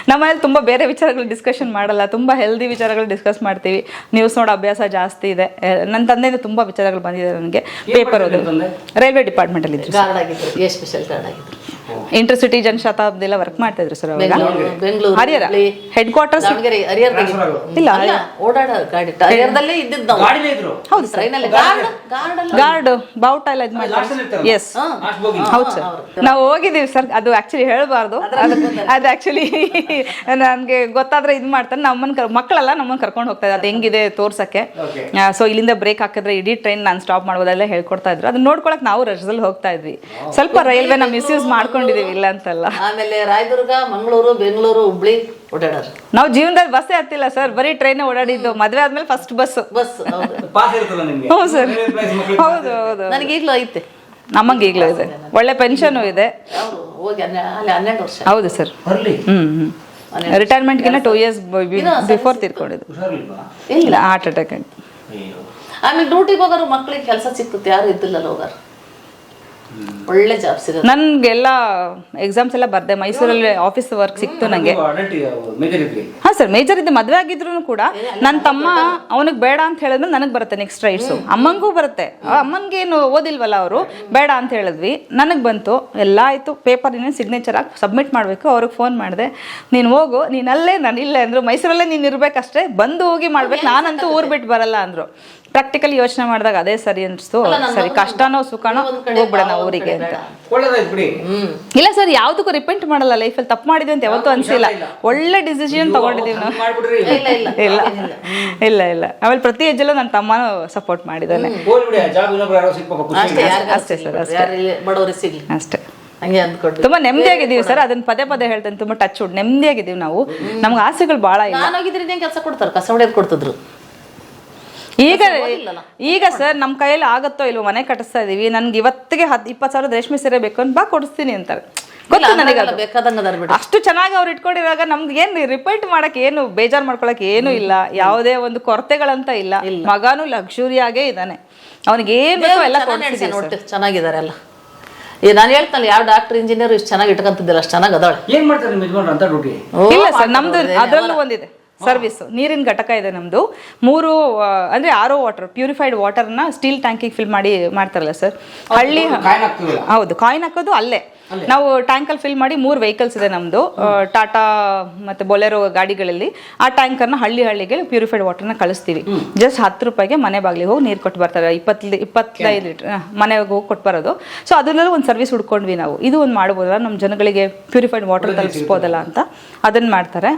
ನಮ್ಮ ಮನೇಲಿ ತುಂಬಾ ಬೇರೆ ವಿಚಾರಗಳು ಡಿಸ್ಕಷನ್ ಮಾಡಲ್ಲ. ತುಂಬಾ ಹೆಲ್ದಿ ವಿಚಾರಗಳು ಡಿಸ್ಕಸ್ ಮಾಡ್ತೀವಿ. ನ್ಯೂಸ್ ನೋಡೋ ಅಭ್ಯಾಸ ಜಾಸ್ತಿ ಇದೆ. ನನ್ನ ತಂದೆಯಿಂದ ತುಂಬಾ ವಿಚಾರಗಳು ಬಂದಿದೆ ನನಗೆ. ಪೇಪರ್ ಓದೋದು? ರೈಲ್ವೆ ಡಿಪಾರ್ಟ್ಮೆಂಟ್ ಅಲ್ಲಿ ಸ್ಪೆಷಲ್ ಇಂಟರ್ಸಿಟಿ ಜನಶತಾಬ್ದಿ ಎಲ್ಲ ವರ್ಕ್ ಮಾಡ್ತಾ ಇದ್ರು ಸರ್ ಅವಾಗ. ಬೆಂಗಳೂರು ಹೆಡ್ ಕ್ವಾರ್ಟರ್ಸ್ ಇಲ್ಲ ಓಡಾಡ ಗಾಡಿ. ಹರಿಹರದಲ್ಲೇ ಇದ್ದಿದ್ದು ನಾವು. ಗಾಡಿಲೇ ಹೌದು ಸರ್ ಗಾರ್ಡ್ ಬೌಟ್ ಬಾವುಟ ಎಲ್ಲ ಇದು ಎಸ್ ಹೌದು ಸರ್ ನಾವು ಹೋಗಿದ್ದೀವಿ ಸರ್ ಅದು ಆಕ್ಚುಲಿ ಹೇಳಬಾರ್ದು. ಅದು ಆಕ್ಚುಲಿ ನನಗೆ ಗೊತ್ತಾದ್ರೆ ಇದು ಮಾಡ್ತಾರೆ. ನಮ್ಮನ್ನ ಕರ್ ಮಕ್ಕಳೆಲ್ಲ ನಮ್ಮನ್ನ ಕರ್ಕೊಂಡು ಹೋಗ್ತಾ ಇದ್ದಾರೆ. ಅದು ಹೆಂಗಿದೆ ತೋರ್ಸಕ್ಕೆ. ಸೊ ಇಲ್ಲಿಂದ ಬ್ರೇಕ್ ಹಾಕಿದ್ರೆ ಇಡೀ ಟ್ರೈನ್ ನಾನು ಸ್ಟಾಪ್ ಮಾಡ್ಬೋದೆಲ್ಲ ಹೇಳ್ಕೊಡ್ತಾ ಇದ್ರು. ಅದನ್ನ ನೋಡ್ಕೊಳಕ್ ನಾವು ರಜದಲ್ಲಿ ಹೋಗ್ತಾ ಇದ್ವಿ. ಸ್ವಲ್ಪ ರೈಲ್ವೆ ನಾವು ಮಿಸ್ಯೂಸ್ ಮಾಡ್ಕೊಂಡಿದೀವಿ ಇಲ್ಲ ಅಂತಲ್ಲ. ಆಮೇಲೆ ರಾಯದುರ್ಗ ಮಂಗಳೂರು ಬೆಂಗಳೂರು ಹುಬ್ಳಿ ಓಡಾಡೋರು. ನಾವು ಜೀವನದಲ್ಲಿ ಬಸ್ಸೇ ಹತ್ತಿಲ್ಲ ಸರ್ ಬರೀ ಟ್ರೈನ್ ಓಡಾಡಿದ್ದು ಮದ್ವೆ ಆದ್ಮೇಲೆ ಫಸ್ಟ್ ಬಸ್ ಬಸ್ ಹೌದು. ಪಾಸ್ ಇರುತ್ತಲ್ಲ ನಿಮ್ಗೆ? ಹೌದು ಸರ್. ಹೌದು ಹೌದು ನನಗೆ ಈಗಲೂ ಐತೆ. ನಮಗೆ ಈಗಲೂ ಇದೆ. ಒಳ್ಳೆ ಪೆನ್ಷನು ಇದೆ. ಅವರು ಹೋಗಿ ಹನ್ನೆ ಅಲ್ಲಿ ಹನ್ನೆರಡು ವರ್ಷ ಹೌದು ಸರ್. ಬರ್ಲಿ. ಹ್ಮ್ ರಿಟೈರ್ಮೆಂಟ್ಗಿಂತ ಟೂ ಇಯರ್ಸ್ ಬಿಫೋರ್ ತೀರ್ಕೊಂಡಿದ್ದು. ಇಲ್ಲ. ಹಾರ್ಟ್ ಅಟ್ಯಾಕ್ ಆಗಿ ಅಯ್ಯೋ. ಆಮೇಲೆ ಡ್ಯೂಟಿಗೆ ಹೋಗೋರು ಮಕ್ಳಿಗೆ ಕೆಲಸ ಸಿಕ್ತದೆ ಯಾರು ಇದ್ದಿಲ್ಲ ಹೋಗಾರ. ಒಳ್ಳೆ ಜಾಬ್ ಸಿಗೋದು ನನ್ಗೆಲ್ಲ ಎಕ್ಸಾಮ್ಸ್ ಎಲ್ಲ ಬರ್ದೆ ಮೈಸೂರಲ್ಲಿ ಆಫೀಸ್ ವರ್ಕ್ ಸಿಕ್ತು ನನಗೆ ಹಾಂ ಸರ್ ಮೇಜರ್ ಇದ್ದೆ ಮದುವೆ ಆಗಿದ್ರು ಕೂಡ ನನ್ನ ತಮ್ಮ ಅವನಿಗೆ ಬೇಡ ಅಂತ ಹೇಳಿದ್ರೆ ನನಗೆ ಬರುತ್ತೆ ನೆಕ್ಸ್ಟ್ ರೈಟ್ಸು ಅಮ್ಮಂಗೂ ಬರುತ್ತೆ. ಅಮ್ಮನಿಗೆ ಏನು ಓದಿಲ್ವಲ್ಲ ಅವರು? ಬೇಡ ಅಂತ ಹೇಳಿದ್ವಿ. ನನಗೆ ಬಂತು. ಎಲ್ಲ ಆಯಿತು. ಪೇಪರ್ ಇನ್ನೇನು ಸಿಗ್ನೇಚರ್ ಹಾಕಿ ಸಬ್ಮಿಟ್ ಮಾಡಬೇಕು. ಅವ್ರಿಗೆ ಫೋನ್ ಮಾಡಿದೆ. ನೀನು ಹೋಗು. ನೀನು ಅಲ್ಲೇ ನಾನು ಇಲ್ಲೇ ಅಂದರು. ಮೈಸೂರಲ್ಲೇ ನೀನು ಇರಬೇಕಷ್ಟೇ. ಬಂದು ಹೋಗಿ ಮಾಡ್ಬೇಕು. ನಾನಂತೂ ಊರು ಬಿಟ್ಟು ಬರಲ್ಲ ಅಂದರು. ಪ್ರಾಕ್ಟಿಕಲಿ ಯೋಚನೆ ಮಾಡಿದಾಗ ಅದೇ ಸರಿ ಅನ್ಸ್ತು. ಸರಿ ಕಷ್ಟನೋ ಸುಖನೋ ಹೋಗ್ಬಿಡೋಣ ಊರಿಗೆ ಅಂತ. ಒಳ್ಳೇದಾಯ್ತು ಬಿಡಿ. ಇಲ್ಲ ಸರ್ ಯಾವ್ದಕ್ಕೂ ರಿಪೆಂಟ್ ಮಾಡಲ್ಲ. ಲೈಫಲ್ಲಿ ತಪ್ಪು ಮಾಡಿದ್ವಿ ಅಂತ ಯಾವತ್ತೂ ಅನ್ಸಿಲ್ಲ. ಒಳ್ಳೆ ಡಿಸಿಷನ್ ತಗೊಂಡಿದ್ದೀವಿ ನಾವು. ಇಲ್ಲ ಇಲ್ಲ ಇಲ್ಲ. ಆಮೇಲೆ ಪ್ರತಿ ಹೆಜ್ಜೆಲ್ಲೂ ನನ್ನ ತಮ್ಮನೂ ಸಪೋರ್ಟ್ ಮಾಡಿದ್ದಾನೆ. ಅಷ್ಟೇ ಸರ್, ಅಷ್ಟೇ. ಅಷ್ಟೇ. ತುಂಬಾ ನೆಮ್ಮದಿಯಾಗಿದ್ದೀವಿ ಸರ್ ಅದನ್ನ ಪದೇ ಪದೇ ಹೇಳ್ತೇನೆ. ತುಂಬಾ ಟಚ್ ಉಡ್ ನೆಮ್ಮದಿಯಾಗಿದ್ದೀವಿ ನಾವು. ನಮ್ಗೆ ಆಸೆಗಳು ಬಹಳ ಇಲ್ಲ. ನಾನು ಹೋಗಿದ್ರೆ ಇದೇನ್ ಕೆಲಸ ಕೊಡ್ತಾರೆ? ಕಸ ಹೊಡೆಯೋದು ಕೊಡ್ತಿದ್ರು? ಈಗ ಈಗ ಸರ್ ನಮ್ಮ ಕೈಯಲ್ಲಿ ಆಗತ್ತೋ ಇಲ್ವೋ ಮನೆ ಕಟ್ಟಿಸ್ತಾ ಇದೀವಿ. ನನ್ಗೆ ಇವತ್ತಿಗೆ ಹದ್ ಇಪ್ಪತ್ತು ಸಾವಿರದ ರೇಷ್ಮೆ ಸೀರೆ ಬೇಕು ಅಂತ ಬಾ ಕೊಡಿಸ್ತೀನಿ ಅಂತಾರೆ. ಗೊತ್ತು ನನಗೆ ಅದು ಅಷ್ಟು ಚೆನ್ನಾಗಿ ಅವ್ರು ಇಟ್ಕೊಂಡಿರುವಾಗ ನಮ್ಗೆ ಏನು ರಿಪೀಟ್ ಮಾಡಕ್ ಏನು ಬೇಜಾರ್ ಮಾಡ್ಕೊಳಕ್ ಏನು ಇಲ್ಲ. ಯಾವುದೇ ಒಂದು ಕೊರತೆಗಳಂತ ಇಲ್ಲ. ಮಗನೂ ಲಕ್ಸುರಿಯಾಗೇ ಇದ್ದಾನೆ ಅವ್ನಿಗೆ ಏನ್ ಬೇಕೋ ಎಲ್ಲ ಚೆನ್ನಾಗಿದ್ದಾರೆ ಎಲ್ಲ. ಈಗ ನಾನು ಹೇಳ್ತಲ್ಲ ಯಾವ ಡಾಕ್ಟರ್ ಇಂಜಿನಿಯರ್ ಇಷ್ಟು ಚೆನ್ನಾಗಿ ಇಟ್ಕೊಂತಿದ್ದಿಲ್ಲ ಅಷ್ಟು ಚೆನ್ನಾಗಿ ಅದಾಳೆ. ಏನ್ ಮಾಡ್ತಾರೆ ನಿಮ್ಮ ಯಜಮಾನ್ರು ಅಂತ ಡ್ಯೂಟಿ? ಇಲ್ಲ ಸರ್ ನಮ್ದು ಅದರಲ್ಲೂ ಒಂದಿದೆ. ಸರ್ವಿಸ್ ನೀರಿನ ಘಟಕ ಇದೆ ನಮ್ದು. ಮೂರು ಅಂದರೆ ಆರೋ ವಾಟರ್ ಪ್ಯೂರಿಫೈಡ್ ವಾಟರ್ನ ಸ್ಟೀಲ್ ಟ್ಯಾಂಕಿಗೆ ಫಿಲ್ ಮಾಡಿ ಮಾಡ್ತಾರಲ್ಲ ಸರ್ ಹಳ್ಳಿ ಹೌದು ಕಾಯಿನ್ ಹಾಕೋದು ಅಲ್ಲೇ. ನಾವು ಟ್ಯಾಂಕಲ್ಲಿ ಫಿಲ್ ಮಾಡಿ ಮೂರು ವೆಹಿಕಲ್ಸ್ ಇದೆ ನಮ್ದು. ಟಾಟಾ ಮತ್ತೆ ಬೊಲೆರೋ ಗಾಡಿಗಳಲ್ಲಿ. ಆ ಟ್ಯಾಂಕರ್ನ ಹಳ್ಳಿ ಹಳ್ಳಿಗೆ ಪ್ಯೂರಿಫೈಡ್ ವಾಟರ್ನ ಕಳಿಸ್ತೀವಿ. ಜಸ್ಟ್ ಹತ್ತು ರೂಪಾಯಿಗೆ ಮನೆ ಬಾಗಿಲಿಗೆ ಹೋಗಿ ನೀರು ಕೊಟ್ಟು ಬರ್ತಾರೆ. ಇಪ್ಪತ್ತು ಇಪ್ಪತ್ತೈದು ಲೀಟರ್ ಮನೆಗೆ ಹೋಗಿ ಕೊಟ್ಟು ಬರೋದು. ಸೊ ಅದರಲ್ಲೂ ಒಂದು ಸರ್ವಿಸ್ ಹುಡ್ಕೊಂಡ್ವಿ ನಾವು. ಇದು ಒಂದು ಮಾಡ್ಬೋದಲ್ಲ ನಮ್ಮ ಜನಗಳಿಗೆ ಪ್ಯೂರಿಫೈಡ್ ವಾಟರ್ ತಲುಪಿಸ್ಬೋದಲ್ಲ ಅಂತ ಅದನ್ನು ಮಾಡ್ತಾರೆ.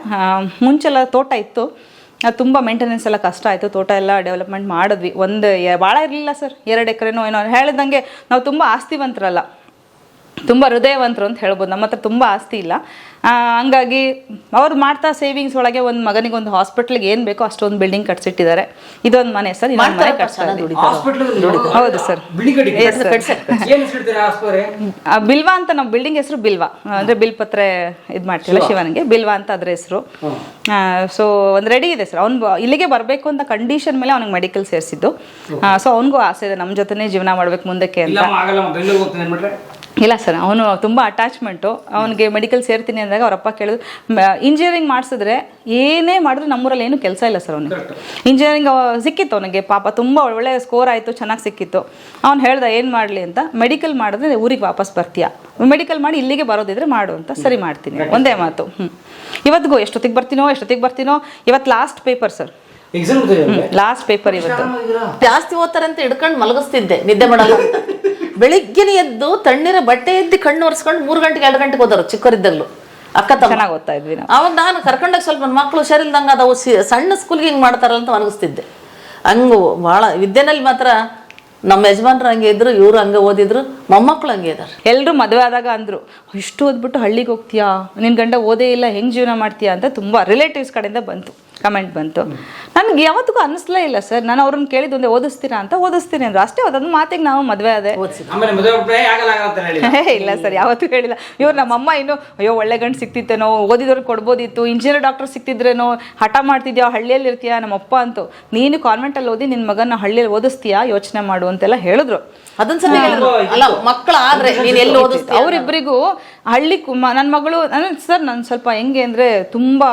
ಮುಂಚೆಲ್ಲ ತೋಟ ಇತ್ತು. ಅದು ತುಂಬ ಮೇಂಟೆನೆನ್ಸ್ ಎಲ್ಲ ಕಷ್ಟ ಆಯಿತು. ತೋಟ ಎಲ್ಲ ಡೆವಲಪ್ಮೆಂಟ್ ಮಾಡಿದ್ವಿ. ಒಂದು ಭಾಳ ಇರಲಿಲ್ಲ ಸರ್. ಎರಡು ಎಕರೆನೋ ಏನೋ. ಹೇಳಿದಂಗೆ ನಾವು ತುಂಬ ಆಸ್ತಿವಂತರಲ್ಲ. ತುಂಬ ಹೃದಯವಂತರು ಅಂತ ಹೇಳ್ಬೋದು. ನಮ್ಮ ಹತ್ರ ತುಂಬ ಆಸ್ತಿ ಇಲ್ಲ. ಹಂಗಾಗಿ ಅವ್ರು ಮಾಡ್ತಾ ಸೇವಿಂಗ್ಸ್ ಒಳಗೆ ಒಂದು ಮಗನಿಗೆ ಒಂದು ಹಾಸ್ಪಿಟ್ಲಿಗೆ ಏನು ಬೇಕೋ ಅಷ್ಟೊಂದು ಬಿಲ್ಡಿಂಗ್ ಕಟ್ಸಿಟ್ಟಿದ್ದಾರೆ. ಇದೊಂದು ಮನೆ ಸರ್ ಇನ್ನೊಂದು ಮನೆ. ಹೌದು ಸರ್. ಬಿಲ್ವಾ ಅಂತ ನಮ್ಮ ಬಿಲ್ಡಿಂಗ್ ಹೆಸರು ಬಿಲ್ವಾ. ಅಂದ್ರೆ ಬಿಲ್ಪತ್ರೆ ಇದು ಮಾಡ್ತೀವಲ್ಲ ಶಿವನಿಗೆ. ಬಿಲ್ವಾ ಅಂತ ಅದ್ರ ಹೆಸರು. ಸೊ ಒಂದು ರೆಡಿ ಇದೆ ಸರ್. ಅವ್ನು ಇಲ್ಲಿಗೆ ಬರಬೇಕು ಅಂತ ಕಂಡೀಷನ್ ಮೇಲೆ ಅವ್ನಿಗೆ ಮೆಡಿಕಲ್ ಸೇರಿಸಿದ್ದು. ಸೊ ಅವನಿಗೂ ಆಸೆ ಇದೆ. ನಮ್ಮ ಜೊತೆನೇ ಜೀವನ ಮಾಡ್ಬೇಕು ಮುಂದಕ್ಕೆ ಅಂತ. ಇಲ್ಲ ಸರ್ ಅವನು ತುಂಬ ಅಟ್ಯಾಚ್ಮೆಂಟು ಅವನಿಗೆ ಮೆಡಿಕಲ್ ಸೇರ್ತೀನಿ ಅಂದಾಗ ಅವರಪ್ಪ ಕೇಳಿದ್ರು ಇಂಜಿನಿಯರಿಂಗ್ ಮಾಡಿಸಿದ್ರೆ ಏನೇ ಮಾಡಿದ್ರು ನಮ್ಮೂರಲ್ಲಿ ಏನು ಕೆಲಸ ಇಲ್ಲ ಸರ್ ಅವನಿಗೆ. ಇಂಜಿನಿಯರಿಂಗ್ ಸಿಕ್ಕಿತ್ತು ಅವನಿಗೆ ಪಾಪ ತುಂಬ ಒಳ್ಳೆ ಸ್ಕೋರ್ ಆಯಿತು ಚೆನ್ನಾಗಿ ಸಿಕ್ಕಿತ್ತು. ಅವ್ನು ಹೇಳ್ದ ಏನು ಮಾಡಲಿ ಅಂತ ಮೆಡಿಕಲ್ ಮಾಡಿದ್ರೆ ಊರಿಗೆ ವಾಪಸ್ ಬರ್ತೀಯಾ. ಮೆಡಿಕಲ್ ಮಾಡಿ ಇಲ್ಲಿಗೆ ಬರೋದಿದ್ರೆ ಮಾಡು ಅಂತ ಸರಿ ಮಾಡ್ತೀನಿ. ಒಂದೇ ಮಾತು. ಹ್ಞೂ ಇವತ್ತಿಗೂ ಎಷ್ಟೊತ್ತಿಗೆ ಬರ್ತೀನೋ ಎಷ್ಟೊತ್ತಿಗೆ ಬರ್ತೀನೋ ಇವತ್ತು last paper sir. Exam last paper ಇವತ್ತು. ಜಾಸ್ತಿ ಓದ್ತಾರೆ ಅಂತ ಹಿಡ್ಕೊಂಡು ಮಲಗಿಸ್ತಿದ್ದೆ ನಿದ್ದೆ ಮಾಡಲ್ಲ. ಬೆಳಿಗ್ಗೆನೆ ಎದ್ದು ತಣ್ಣೀರ ಬಟ್ಟೆ ಎದ್ದು ಕಣ್ಣು ಒರೆಸ್ಕೊಂಡು ಮೂರು ಗಂಟೆಗೆ ಎರಡು ಗಂಟೆಗೆ ಹೋದರು ಚಿಕ್ಕವರಿದ್ದಲ್ಲೂ ಅಕ್ಕ ಚೆನ್ನಾಗಿ ಓದ್ತಾ ಇದ್ವಿ ಅವಾಗ ನಾನು ಕರ್ಕೊಂಡಾಗ ಸ್ವಲ್ಪ ನನ್ನ ಮಕ್ಕಳು ಹುಷಾರಿಲ್ದಂಗೆ ಅದಾವು ಸಿ- ಸಣ್ಣ ಸ್ಕೂಲ್ಗೆ ಹಿಂಗೆ ಮಾಡ್ತಾರಲ್ಲ ಅಂತ ಅನಗಿಸ್ತಿದ್ದೆ ಹಂಗೆ ಭಾಳ ವಿದ್ಯೆನಲ್ಲಿ ಮಾತ್ರ ನಮ್ಮ ಯಜಮಾನ್ರು ಹಂಗೆ ಇದ್ರು ಇವರು ಹಂಗೆ ಓದಿದ್ರು ಮೊಮ್ಮಕ್ಕಳು ಹಂಗೆ ಇದ್ದಾರೆ ಎಲ್ಲರೂ ಮದುವೆ ಆದಾಗ ಅಂದರು ಇಷ್ಟು ಓದ್ಬಿಟ್ಟು ಹಳ್ಳಿಗೆ ಹೋಗ್ತೀಯಾ? ನಿನ್ನ ಗಂಡ ಓದೇ ಇಲ್ಲ ಹೆಂಗೆ ಜೀವನ ಮಾಡ್ತೀಯಾ? ಅಂತ ತುಂಬ ರಿಲೇಟಿವ್ಸ್ ಕಡೆಯಿಂದ ಬಂತು. ಕಮೆಂಟ್ ಬಂತು. ನನಗೆ ಯಾವತ್ತಿಗೂ ಅನಿಸ್ಲೇ ಇಲ್ಲ ಸರ್. ನಾನು ಅವ್ರನ್ನ ಕೇಳಿದ್ದು ಒಂದೇ ಓದಿಸ್ತೀರಾ ಅಂತ ಓದಿಸ್ತೀನಿ ಅಂದ್ರು. ಅಷ್ಟೇ ಅದೊಂದು ಮಾತಿಗೆ ನಾವು ಮದುವೆ ಅದೇ ಆಮೇಲೆ ಮದುವೆ ಆಗ್ಬಿಟ್ರೆ ಆಗಲ್ಲ ಆಗಲ್ಲ ಅಂತ ಹೇಳಿ ಹೇ, ಇಲ್ಲ ಸರ್ ಯಾವತ್ತೂ ಹೇಳಿಲ್ಲ. ಇವ್ರು ನಮ್ಮಮ್ಮ ಇನ್ನು ಅಯ್ಯೋ ಒಳ್ಳೆ ಗಂಡು ಸಿಕ್ತಿತ್ತೇನೋ ಓದಿದವ್ರಿಗೆ ಕೊಡ್ಬೋದಿತ್ತು ಇಂಜಿನಿಯರ್ ಡಾಕ್ಟರ್ ಸಿಕ್ತಿದ್ರೇನೋ ಹಠ ಮಾಡ್ತಿದ್ಯಾ ಹಳ್ಳಿಯಲ್ಲಿ ಇರ್ತೀಯಾ ನಮ್ಮಪ್ಪ ಅಂತೂ. ನೀನು ಕಾನ್ವೆಂಟಲ್ಲಿ ಓದಿ ನಿನ್ನ ಮಗನ ಹಳ್ಳಿಯಲ್ಲಿ ಓದಿಸ್ತೀಯಾ ಯೋಚನೆ ಮಾಡು ಅಂತೆಲ್ಲ ಹೇಳಿದ್ರು. ಅದನ್ನ ಸಲ ಹೇಳಿದ್ರು ಅಲ್ಲ ಮಕ್ಕಳು ಆದ್ರೆ ನೀನು ಎಲ್ಲಿ ಓದಿಸ್ತೀಯ ಅವರಿಬ್ಬರಿಗೂ ಹಳ್ಳಿ ಕುಮ ನನ್ನ ಮಗಳು ಸರ್ ನಾನು ಸ್ವಲ್ಪ ಹೆಂಗೆ ಅಂದ್ರೆ ತುಂಬಾ